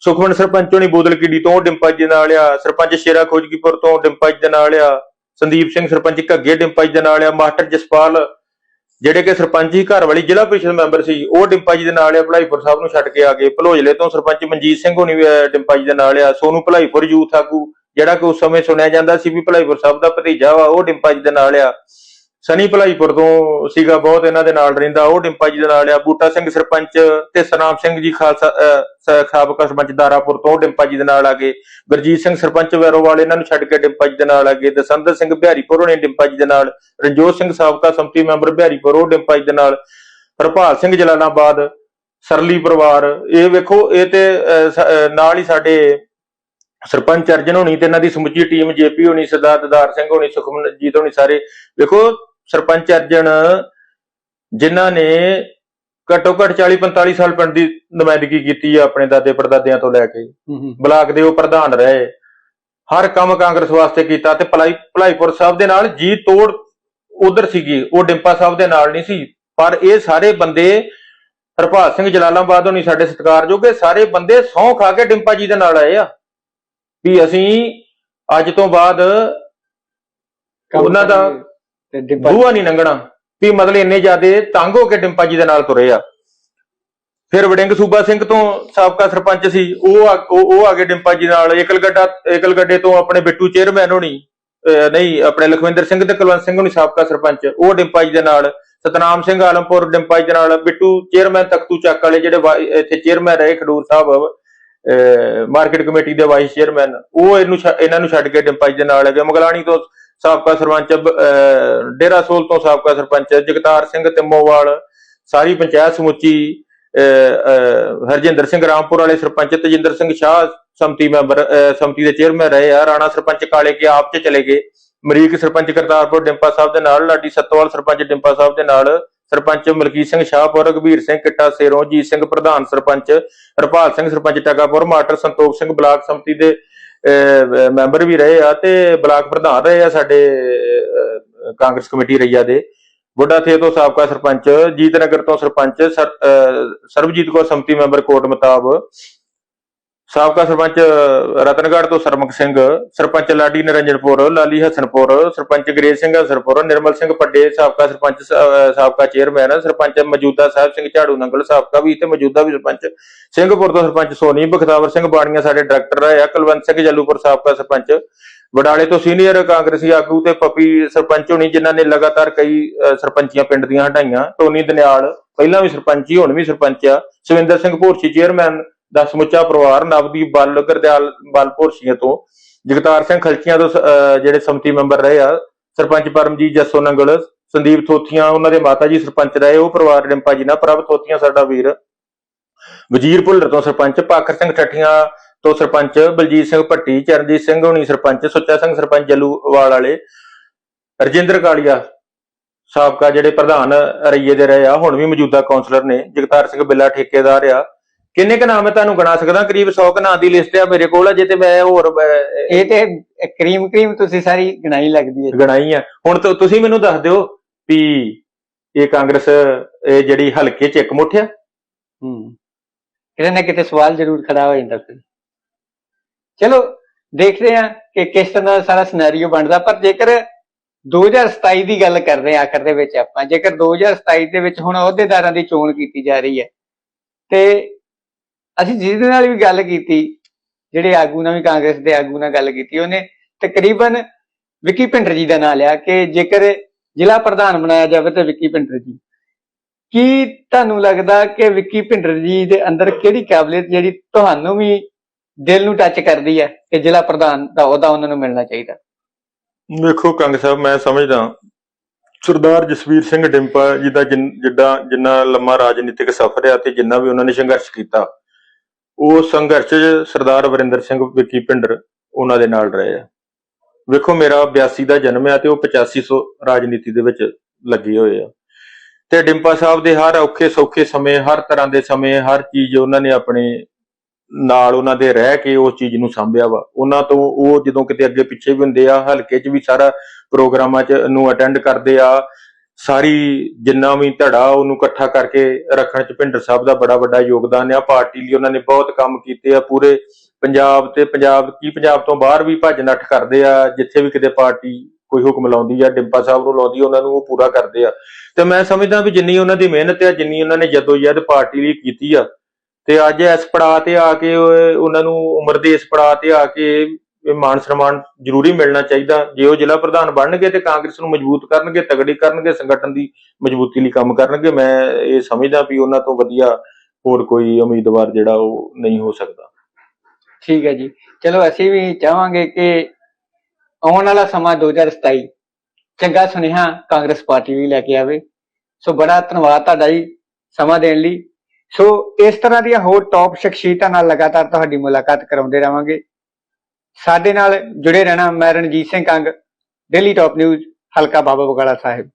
ਸੁਖਮਨ ਸਰਪੰਚ ਹੋਣੀ ਬੋਦਲ ਕੀੜੀ ਤੋਂ ਉਹ ਡਿੰਪਾ ਜੀ ਦੇ ਨਾਲ ਆ। ਸਰਪੰਚ ਸ਼ੇਰਾ ਖੋਜਗੀਪੁਰ ਤੋਂ ਡਿੰਪਾ ਜੀ ਦੇ ਨਾਲ ਆ। ਸੰਦੀਪ ਸਿੰਘ ਸਰਪੰਚ ਘੱਗੇ ਡਿੰਪਾ ਜੀ ਦੇ ਨਾਲ ਆ। ਮਾਸਟਰ ਜਸਪਾਲ ਜਿਹੜੇ ਕਿ ਸਰਪੰਚ ਹੀ ਘਰ ਵਾਲੀ ਜ਼ਿਲ੍ਹਾ ਪ੍ਰੀਸ਼ਦ ਮੈਂਬਰ ਸੀ ਉਹ ਡਿੰਪਾ ਜੀ ਦੇ ਨਾਲ ਆ ਭਲਾਈਪੁਰ ਸਾਹਿਬ ਨੂੰ ਛੱਡ ਕੇ ਆ ਗਏ। ਭਲੋਜਲੇ ਤੋਂ ਸਰਪੰਚ ਮਨਜੀਤ ਸਿੰਘ ਹੋਣੀ ਵੀ, ਅਹ, ਡਿੰਪਾ ਜੀ ਦੇ ਨਾਲ ਆ। ਸੋਨੂੰ ਭਲਾਈਪੁਰ ਯੂਥ ਆਗੂ ਜਿਹੜਾ ਕਿ ਉਸ ਸਮੇਂ ਸੁਣਿਆ ਜਾਂਦਾ ਸੀ ਵੀ ਭਲਾਈਪੁਰ ਸਾਹਿਬ ਦਾ ਭਤੀਜਾ ਵਾ, ਉਹ ਡਿੰਪਾ ਜੀ ਦੇ ਨਾਲ ਆ। ਸਨੀ ਭਲਾਈਪੁਰ ਤੋਂ ਸੀਗਾ, ਬਹੁਤ ਇਹਨਾਂ ਦੇ ਨਾਲ ਰਹਿੰਦਾ, ਉਹ ਡਿੰਪਾ ਜੀ ਦੇ ਨਾਲ ਆ। ਬੂਟਾ ਸਿੰਘ ਸਰਪੰਚ ਤੇ ਸਨਾਮ ਸਿੰਘ ਜੀ ਖਾਲਸਾ ਸਾਬਕਾ ਸਰਪੰਚ ਦਾਰਾਪੁਰ ਤੋਂ ਡਿੰਪਾ ਜੀ ਦੇ ਨਾਲ ਆ ਗਏ। ਗੁਰਜੀਤ ਸਿੰਘ ਸਰਪੰਚ ਵੈਰੋਵਾਲ ਇਹਨਾਂ ਨੂੰ ਛੱਡ ਕੇ ਡਿੰਪਾ ਜੀ ਦੇ ਨਾਲ ਆ ਗਏ। ਦਸੰਦਰ ਸਿੰਘ ਬਿਹਾਰੀਪੁਰ ਹੋਣੇ ਡਿੰਪਾ ਜੀ ਦੇ ਨਾਲ। ਰਣਜੋਤ ਸਿੰਘ ਸਾਬਕਾ ਸੰਮਤੀ ਮੈਂਬਰ ਬਿਹਾਰੀਪੁਰ, ਉਹ ਡਿੰਪਾ ਜੀ ਦੇ ਨਾਲ। ਹਰਪਾਲ ਸਿੰਘ ਜਲਾਲਾਬਾਦ, ਸਰਲੀ ਪਰਿਵਾਰ। ਇਹ ਵੇਖੋ, ਇਹ ਤੇ ਨਾਲ ਹੀ ਸਾਡੇ ਸਰਪੰਚ ਅਰਜਨ ਹੋਣੀ ਤੇ ਇਹਨਾਂ ਦੀ ਸਮੁੱਚੀ ਟੀਮ ਜੇਪੀ ਹੋਣੀ ਸਰਦਾਰ ਦਦਾਰ ਸਿੰਘ ਹੋਣੀ ਸੁਖਮਨਜੀਤ ਹੋਣੀ ਸਾਰੇ। ਵੇਖੋ ਸਰਪੰਚ ਅਰਜਨ ਜਿਨ੍ਹਾਂ ਨੇ ਘੱਟੋ ਘੱਟ 40 45 ਸਾਲ ਪਿੰਡ ਦੀ ਨੁਮਾਇੰਦਗੀ ਕੀਤੀ ਆ ਆਪਣੇ ਦਾਦੇ ਪੜਦਾਦਿਆਂ ਤੋਂ ਲੈ ਕੇ। ਬਲਾਕ ਦੇ ਉਹ ਪ੍ਰਧਾਨ ਰਹੇ। ਹਰ ਕੰਮ ਕਾਂਗਰਸ ਵਾਸਤੇ ਕੀਤਾ ਤੇ ਭਲਾਈ ਭਲਾਈਪੁਰ ਸਾਹਿਬ ਦੇ ਨਾਲ ਜੀ ਤੋੜ ਉਧਰ ਸੀਗੀ। ਉਹ ਡਿੰਪਾ ਸਾਹਿਬ ਦੇ ਨਾਲ ਨਹੀਂ ਸੀ। ਪਰ ਇਹ ਸਾਰੇ ਬੰਦੇ ਹਰਪਾਲ ਸਿੰਘ ਜਲਾਲਾਬਾਦ ਹੋਣੀ ਸਾਡੇ ਸਤਿਕਾਰਯੋਗ। ਇਹ ਸਾਰੇ ਬੰਦੇ ਸਹੁੰ ਖਾ ਕੇ ਡਿੰਪਾ ਜੀ ਦੇ ਨਾਲ ਆਏ ਆ। ਵੀ ਅਸੀਂ ਅੱਜ ਤੋਂ ਬਾਅਦ ਉਹਨਾਂ ਦਾ ਬੂਹਾ ਨਹੀਂ ਲੰਘਣਾ ਵੀ ਮਤਲਬ ਇੰਨੇ ਜ਼ਿਆਦੇ ਤੰਗ ਹੋ ਕੇ ਡਿੰਪਾ ਜੀ ਦੇ ਨਾਲ ਤੁਰੇ ਆ। ਫਿਰ ਵੜਿੰਗ ਸੂਬਾ ਸਿੰਘ ਤੋਂ ਸਾਬਕਾ ਸਰਪੰਚ ਸੀ ਉਹ ਉਹ ਆ ਗਏ ਡਿੰਪਾ ਜੀ ਨਾਲ। ਏਕਲਗੱਡਾ ਏਕਲਗੱਡੇ ਤੋਂ ਆਪਣੇ ਬਿੱਟੂ ਚੇਅਰਮੈਨ ਹੋਣੀ ਨਹੀਂ ਆਪਣੇ ਲਖਵਿੰਦਰ ਸਿੰਘ ਤੇ ਕੁਲਵੰਤ ਸਿੰਘ ਹੋਣੀ ਸਾਬਕਾ ਸਰਪੰਚ ਉਹ ਡਿੰਪਾ ਜੀ ਦੇ ਨਾਲ। ਸਤਨਾਮ ਸਿੰਘ ਆਲਮਪੁਰ ਡਿੰਪਾ ਜੀ ਦੇ ਨਾਲ। ਬਿੱਟੂ ਚੇਅਰਮੈਨ ਤਖਤੂ ਚੱਕ ਵਾਲੇ ਜਿਹੜੇ ਇੱਥੇ ਚੇਅਰਮੈਨ ਰਹੇ ਖਡੂਰ ਸਾਹਿਬ। ਮਾਰਕੀਟ ਕਮੇਟੀ ਦੇ ਵਾਈਸ ਚੇਅਰਮੈਨ ਉਹ ਇਹਨੂੰ ਇਹਨਾਂ ਨੂੰ ਛੱਡ ਕੇ ਡਿੰਪਾ ਦੇ ਨਾਲ ਹੈਗੇ ਮਗਲਾਣੀ ਤੋਂ ਸਾਬਕਾ ਸਰਪੰਚ ਡੇਰਾ ਸੋਲ ਤੋਂ ਸਾਬਕਾ ਸਰਪੰਚ ਜਗਤਾਰ ਸਿੰਘ ਤਿੰਮੋਵਾਲ ਸਾਰੀ ਪੰਚਾਇਤ ਸਮੁੱਚੀ ਹਰਜਿੰਦਰ ਸਿੰਘ ਰਾਮਪੁਰ ਵਾਲੇ ਸਰਪੰਚ ਤਜਿੰਦਰ ਸਿੰਘ ਸ਼ਾਹ ਸੰਮਤੀ ਮੈਂਬਰ ਅਹ, ਸੰਮਤੀ ਦੇ ਚੇਅਰਮੈਨ ਰਹੇ ਆ। ਰਾਣਾ ਸਰਪੰਚ ਕਾਲੇ ਕੇ ਆਪ ਚ ਚਲੇ ਗਏ। ਮਰੀਕ ਸਰਪੰਚ ਕਰਤਾਰਪੁਰ ਡਿੰਪਾ ਸਾਹਿਬ ਦੇ ਨਾਲ ਲਾਡੀ ਸੱਤਵਾਲ ਸਰਪੰਚ ਡਿੰਪਾ ਸਾਹਿਬ ਦੇ ਨਾਲ ਸਰਪੰਚ ਮਲਕੀਤ ਸਿੰਘ ਸ਼ਾਹਪੁਰ ਰਘਬੀਰ ਸਿੰਘ ਕਿੱਟਾ ਸੇਰੋਂ ਜੀਤ ਸਿੰਘ ਪ੍ਰਧਾਨ ਸਰਪੰਚ ਹਰਪਾਲ ਸਿੰਘ ਸਰਪੰਚ ਟਕਾਪੁਰ ਮਾਟਰ ਸੰਤੋਖ ਸਿੰਘ ਬਲਾਕ ਸੰਮਤੀ ਦੇ ਅਹ, ਮੈਂਬਰ ਵੀ ਰਹੇ ਆ ਤੇ ਬਲਾਕ ਪ੍ਰਧਾਨ ਰਹੇ ਆ ਸਾਡੇ ਕਾਂਗਰਸ ਕਮੇਟੀ ਰਈਆ ਦੇ। ਬੁੱਢਾ ਥੇ ਤੋਂ ਸਾਬਕਾ ਸਰਪੰਚ ਜੀਤ ਨਗਰ ਤੋਂ ਸਰਪੰਚ ਸਰਬਜੀਤ ਕੌਰ ਸੰਮਤੀ ਮੈਂਬਰ ਕੋਟ ਮਤਾਬ ਸਾਬਕਾ ਸਰਪੰਚ ਰਤਨਗੜ੍ਹ ਤੋਂ ਸਰਮਕ ਸਿੰਘ, ਸਰਪੰਚ ਲਾਡੀ ਨਿਰੰਜਨਪੁਰ, ਲਾਲੀ ਹਸਨਪੁਰ, ਸਰਪੰਚ ਗਰੇਜ ਸਿੰਘ ਹਸਨਪੁਰ, ਨਿਰਮਲ ਸਿੰਘ ਪੱਡੇ ਸਾਬਕਾ ਸਰਪੰਚ ਸਾਬਕਾ ਚੇਅਰਮੈਨ, ਸਰਪੰਚ ਮੌਜੂਦਾ ਸਾਹਿਬ ਸਿੰਘ ਝਾੜੂ ਨੰਗਲ ਸਾਬਕਾ ਵੀ ਤੇ ਮੌਜੂਦਾ ਵੀ ਸਰਪੰਚ ਸਿੰਘਪੁਰ ਤੋਂ ਸਰਪੰਚ ਸੋਨੀ, ਬਖਤਾਵਰ ਸਿੰਘ ਬਾਣੀਆਂ ਸਾਡੇ ਡਾਇਰੈਕਟਰ ਰਹੇ ਆ, ਕੁਲਵੰਤ ਸਿੰਘ ਜੱਲੂਪੁਰ ਸਾਬਕਾ ਸਰਪੰਚ, ਵਡਾਲੇ ਤੋਂ ਸੀਨੀਅਰ ਕਾਂਗਰਸੀ ਆਗੂ ਤੇ ਪੱਪੀ ਸਰਪੰਚ ਹੋਣੀ, ਜਿਨ੍ਹਾਂ ਨੇ ਲਗਾਤਾਰ ਕਈ ਸਰਪੰਚੀਆਂ ਪਿੰਡ ਦੀਆਂ ਹਟਾਈਆਂ, ਟੋਨੀ ਦਨਿਆਲ, ਪਹਿਲਾਂ ਵੀ ਸਰਪੰਚ ਹੀ ਹੁਣ ਵੀ ਸਰਪੰਚ ਆ, ਸੁਵਿੰਦਰ ਸਿੰਘ ਭੋਰਸੀ ਚੇਅਰਮੈਨ ਦਾ ਸਮੁੱਚਾ ਪਰਿਵਾਰ ਨਵਦੀਪ ਬੱਲ ਗਰਦਿਆਲ ਬੱਲ ਭੋਰਸੀਆਂ ਤੋਂ। ਜਗਤਾਰ ਸਿੰਘ ਖਲਚੀਆਂ ਤੋਂ ਜਿਹੜੇ ਸੰਮਤੀ ਮੈਂਬਰ ਰਹੇ ਆ, ਸਰਪੰਚ ਪਰਮਜੀਤ ਜੱਸੋ ਨੰਗਲ, ਸੰਦੀਪ ਥੋਥੀਆਂ, ਉਹਨਾਂ ਦੇ ਮਾਤਾ ਜੀ ਸਰਪੰਚ ਰਹੇ, ਉਹ ਪਰਿਵਾਰ ਡਿੰਪਾ ਜੀ ਨਾਲ, ਪ੍ਰਭ ਥੋਥੀਆਂ ਸਾਡਾ ਵੀਰ। ਵਜ਼ੀਰ ਭੁੱਲਰ ਤੋਂ ਸਰਪੰਚ ਪਾਖਰ ਸਿੰਘ ਠੱਠੀਆਂ ਤੋਂ ਸਰਪੰਚ, ਬਲਜੀਤ ਸਿੰਘ ਭੱਟੀ, ਚਰਨਜੀਤ ਸਿੰਘ ਹੋਣੀ ਸਰਪੰਚ, ਸੁੱਚਾ ਸਿੰਘ ਸਰਪੰਚ ਜਲੂਵਾਲ ਵਾਲੇ, ਰਜਿੰਦਰ ਕਾਲੀਆ ਸਾਬਕਾ ਜਿਹੜੇ ਪ੍ਰਧਾਨ ਰਈਏ ਦੇ ਰਹੇ ਆ, ਹੁਣ ਵੀ ਮੌਜੂਦਾ ਕਾਉਂਸਲਰ ਨੇ, ਜਗਤਾਰ ਸਿੰਘ ਬਿੱਲਾ ਠੇਕੇਦਾਰ ਆ। ਕਿੰਨੇ ਕ ਨਾਮ ਮੈਂ ਤੁਹਾਨੂੰ ਗਣਾ ਸਕਦਾ? ਕਰੀਬ 100 ਕ ਨਾਂ ਦੀ ਲਿਸਟ ਆ ਮੇਰੇ ਕੋਲ ਅਜੇ ਤੇ ਮੈਂ ਹੋਰ ਅਹ, ਇਹ ਤੇ ਕਰੀਮ ਕਰੀਮ ਤੁਸੀਂ ਸਾਰੀ ਗਣਾਈ ਲੱਗਦੀ ਹੈ ਗਣਾਈ ਆ। ਹੁਣ ਤੁ- ਤੁਸੀਂ ਮੈਨੂੰ ਦੱਸ ਦਿਓ ਵੀ ਇਹ ਕਾਂਗਰਸ ਇਹ ਜਿਹੜੀ ਹਲਕੇ ਚ ਇੱਕ ਮੁੱਠ ਆ? ਹੂੰ। ਕਿਤੇ ਨਾ ਕਿਤੇ ਸਵਾਲ ਜ਼ਰੂਰ ਖੜਾ ਹੋ ਜਾਂਦਾ ਫਿਰ। ਚਲੋ ਦੇਖਦੇ ਹਾਂ ਕਿ ਕਿਸ ਤਰ੍ਹਾਂ ਦਾ ਸਾਰਾ ਸਿਨੈਰੀਓ ਬਣਦਾ। ਪਰ ਜੇਕਰ 2027 ਦੀ ਗੱਲ ਕਰਦੇ ਹਾਂ ਆਖਰ ਦੇ ਵਿੱਚ ਆਪਾਂ ਜੇਕਰ 2027 ਦੇ ਵਿੱਚ ਹੁਣ ਅਹੁਦੇਦਾਰਾਂ ਦੀ ਚੋਣ ਕੀਤੀ ਜਾ ਰਹੀ ਹੈ ਤੇ ਅਸੀਂ ਜਿਹਦੇ ਨਾਲ ਵੀ ਗੱਲ ਕੀਤੀ, ਜਿਹੜੇ ਆਗੂ ਨਾਲ ਵੀ ਕਾਂਗਰਸ ਦੇ ਆਗੂ ਨਾਲ ਗੱਲ ਕੀਤੀ, ਉਹਨੇ ਤਕਰੀਬਨ ਵਿੱਕੀ ਭਿੰਡਰ ਜੀ ਦਾ ਨਾਮ ਲਿਆ ਕਿ ਜੇਕਰ ਜ਼ਿਲ੍ਹਾ ਪ੍ਰਧਾਨ ਬਣਾਇਆ ਜਾਵੇ ਤਾਂ ਵਿੱਕੀ ਭਿੰਡਰ ਜੀ। ਕੀ ਤੁਹਾਨੂੰ ਲੱਗਦਾ ਕਿ ਵਿੱਕੀ ਭਿੰਡਰ ਜੀ ਦੇ ਅੰਦਰ ਕਿਹੜੀ ਕਾਬਲੀਅਤ ਜਿਹੜੀ ਤੁਹਾਨੂੰ ਵੀ ਦਿਲ ਨੂੰ ਟੱਚ ਕਰਦੀ ਹੈ ਕਿ ਜ਼ਿਲ੍ਹਾ ਪ੍ਰਧਾਨ ਦਾ ਅਹੁਦਾ ਉਹਨਾਂ ਨੂੰ ਮਿਲਣਾ ਚਾਹੀਦਾ? ਵੇਖੋ ਕੰਗ ਸਾਹਿਬ, ਮੈਂ ਸਮਝਦਾ ਸਰਦਾਰ ਜਸਵੀਰ ਸਿੰਘ ਡਿੰਪਾ ਜੀ ਦਾ ਜਿਨ- ਜਿੰਨਾ ਲੰਮਾ ਰਾਜਨੀਤਿਕ ਸਫ਼ਰ ਆ ਤੇ ਜਿੰਨਾ ਵੀ ਉਹਨਾਂ ਨੇ ਸੰਘਰਸ਼ ਕੀਤਾ ਉਹ ਸੰਘਰਸ਼ ਸਰਦਾਰ ਵਰਿੰਦਰ ਸਿੰਘ ਵਿੱਕੀ ਭਿੰਡਰ ਉਹਨਾਂ ਦੇ ਨਾਲ ਰਹੇ ਆ। ਵੇਖੋ, ਮੇਰਾ 82 ਦਾ ਜਨਮ ਆ ਤੇ ਉਹ 8500 ਰਾਜਨੀਤੀ ਦੇ ਵਿੱਚ ਲੱਗੇ ਹੋਏ ਆ। ਤੇ ਡਿੰਪਾ ਸਾਹਿਬ ਦੇ ਹਰ ਔਖੇ ਸੌਖੇ ਸਮੇਂ, ਹਰ ਤਰ੍ਹਾਂ ਦੇ ਸਮੇਂ, ਹਰ ਚੀਜ਼ ਉਹਨਾਂ ਨੇ ਆਪਣੇ ਨਾਲ ਉਹਨਾਂ ਦੇ ਰਹਿ ਕੇ ਉਸ ਚੀਜ਼ ਨੂੰ ਸੰਭਿਆ ਵਾ। ਉਹਨਾਂ ਤੋਂ ਉਹ ਜਦੋਂ ਕਿਤੇ ਅੱਗੇ ਪਿੱਛੇ ਵੀ ਹੁੰਦੇ ਆ, ਹਲਕੇ 'ਚ ਵੀ ਸਾਰਾ ਪ੍ਰੋਗਰਾਮਾਂ 'ਚ ਨੂੰ ਅਟੈਂਡ ਕਰਦੇ ਆ ਸਾਰੀ ਜਿੰਨਾ ਵੀ ਧੜਾ ਉਹਨੂੰ ਇਕੱਠਾ ਕਰਕੇ ਰੱਖਣ 'ਚ ਭਿੰਡਰ ਸਾਹਿਬ ਦਾ ਬੜਾ ਵੱਡਾ ਯੋਗਦਾਨ ਆ। ਪਾਰਟੀ ਲਈ ਉਹਨਾਂ ਨੇ ਬਹੁਤ ਕੰਮ ਕੀਤੇ ਆ। ਪੂਰੇ ਪੰਜਾਬ ਤੇ ਪੰਜਾਬ, ਕੀ ਪੰਜਾਬ ਤੋਂ ਬਾਹਰ ਵੀ ਭੱਜ ਨੱਠ ਕਰਦੇ ਆ। ਜਿੱਥੇ ਵੀ ਕਿਤੇ ਪਾਰਟੀ ਕੋਈ ਹੁਕਮ ਲਾਉਂਦੀ ਆ, ਡਿੰਪਾ ਸਾਹਿਬ ਨੂੰ ਲਾਉਂਦੀ ਉਹਨਾਂ ਨੂੰ ਉਹ ਪੂਰਾ ਕਰਦੇ ਆ। ਤੇ ਮੈਂ ਸਮਝਦਾ ਵੀ ਜਿੰਨੀ ਉਹਨਾਂ ਦੀ ਮਿਹਨਤ ਆ, ਜਿੰਨੀ ਉਹਨਾਂ ਨੇ ਜਦੋਜਹਿਦ ਪਾਰਟੀ ਲਈ ਕੀਤੀ ਆ। ਤੇ ਅੱਜ ਇਸ ਪੜਾਅ ਤੇ ਆ ਕੇ, ਉਹਨਾਂ ਨੂੰ ਉਮਰ ਦੇ ਇਸ ਪੜਾਅ ਤੇ ਆ ਕੇ ਇਹ ਮਾਨ ਸਨਮਾਨ ਜ਼ਰੂਰੀ ਮਿਲਣਾ ਚਾਹੀਦਾ। ਜੇ ਉਹ ਜ਼ਿਲ੍ਹਾ ਪ੍ਰਧਾਨ ਬਣਨਗੇ ਤੇ ਕਾਂਗਰਸ ਨੂੰ ਮਜ਼ਬੂਤ ਕਰਨਗੇ, ਤਗੜੀ ਕਰਨਗੇ, ਸੰਗਠਨ ਦੀ ਮਜ਼ਬੂਤੀ ਲਈ ਕੰਮ ਕਰਨਗੇ, ਮੈਂ ਇਹ ਸਮਝਦਾ ਵੀ ਉਹਨਾਂ ਤੋਂ ਵਧੀਆ ਹੋਰ ਕੋਈ ਉਮੀਦਵਾਰ ਜਿਹੜਾ ਉਹ ਨਹੀਂ ਹੋ ਸਕਦਾ। ਠੀਕ ਹੈ ਜੀ। ਚਲੋ, ਅਸੀਂ ਵੀ ਚਾਹਾਂਗੇ ਕਿ ਆਉਣ ਵਾਲਾ ਸਮਾਂ 2027 ਚੰਗਾ ਸੁਨੇਹਾ ਕਾਂਗਰਸ ਪਾਰਟੀ ਵੀ ਲੈ ਕੇ ਆਵੇ। ਸੋ ਬੜਾ ਧੰਨਵਾਦ ਤੁਹਾਡਾ ਜੀ ਸਮਾਂ ਦੇਣ ਲਈ। ਸੋ ਇਸ ਤਰ੍ਹਾਂ ਦੀਆਂ ਹੋਰ ਟੌਪ ਸ਼ਖਸੀਅਤਾਂ ਨਾਲ ਲਗਾਤਾਰ ਤੁਹਾਡੀ ਮੁਲਾਕਾਤ ਕਰਾਉਂਦੇ ਰਵਾਂਗੇ ਸਾਡੇ ਨਾਲ ਜੁੜੇ ਰਹਿਣਾ ਮੈਂ Ranjit Singh Kang daily top news ਹਲਕਾ ਬਾਬਾ ਬਗਾਲਾ ਸਾਹਿਬ।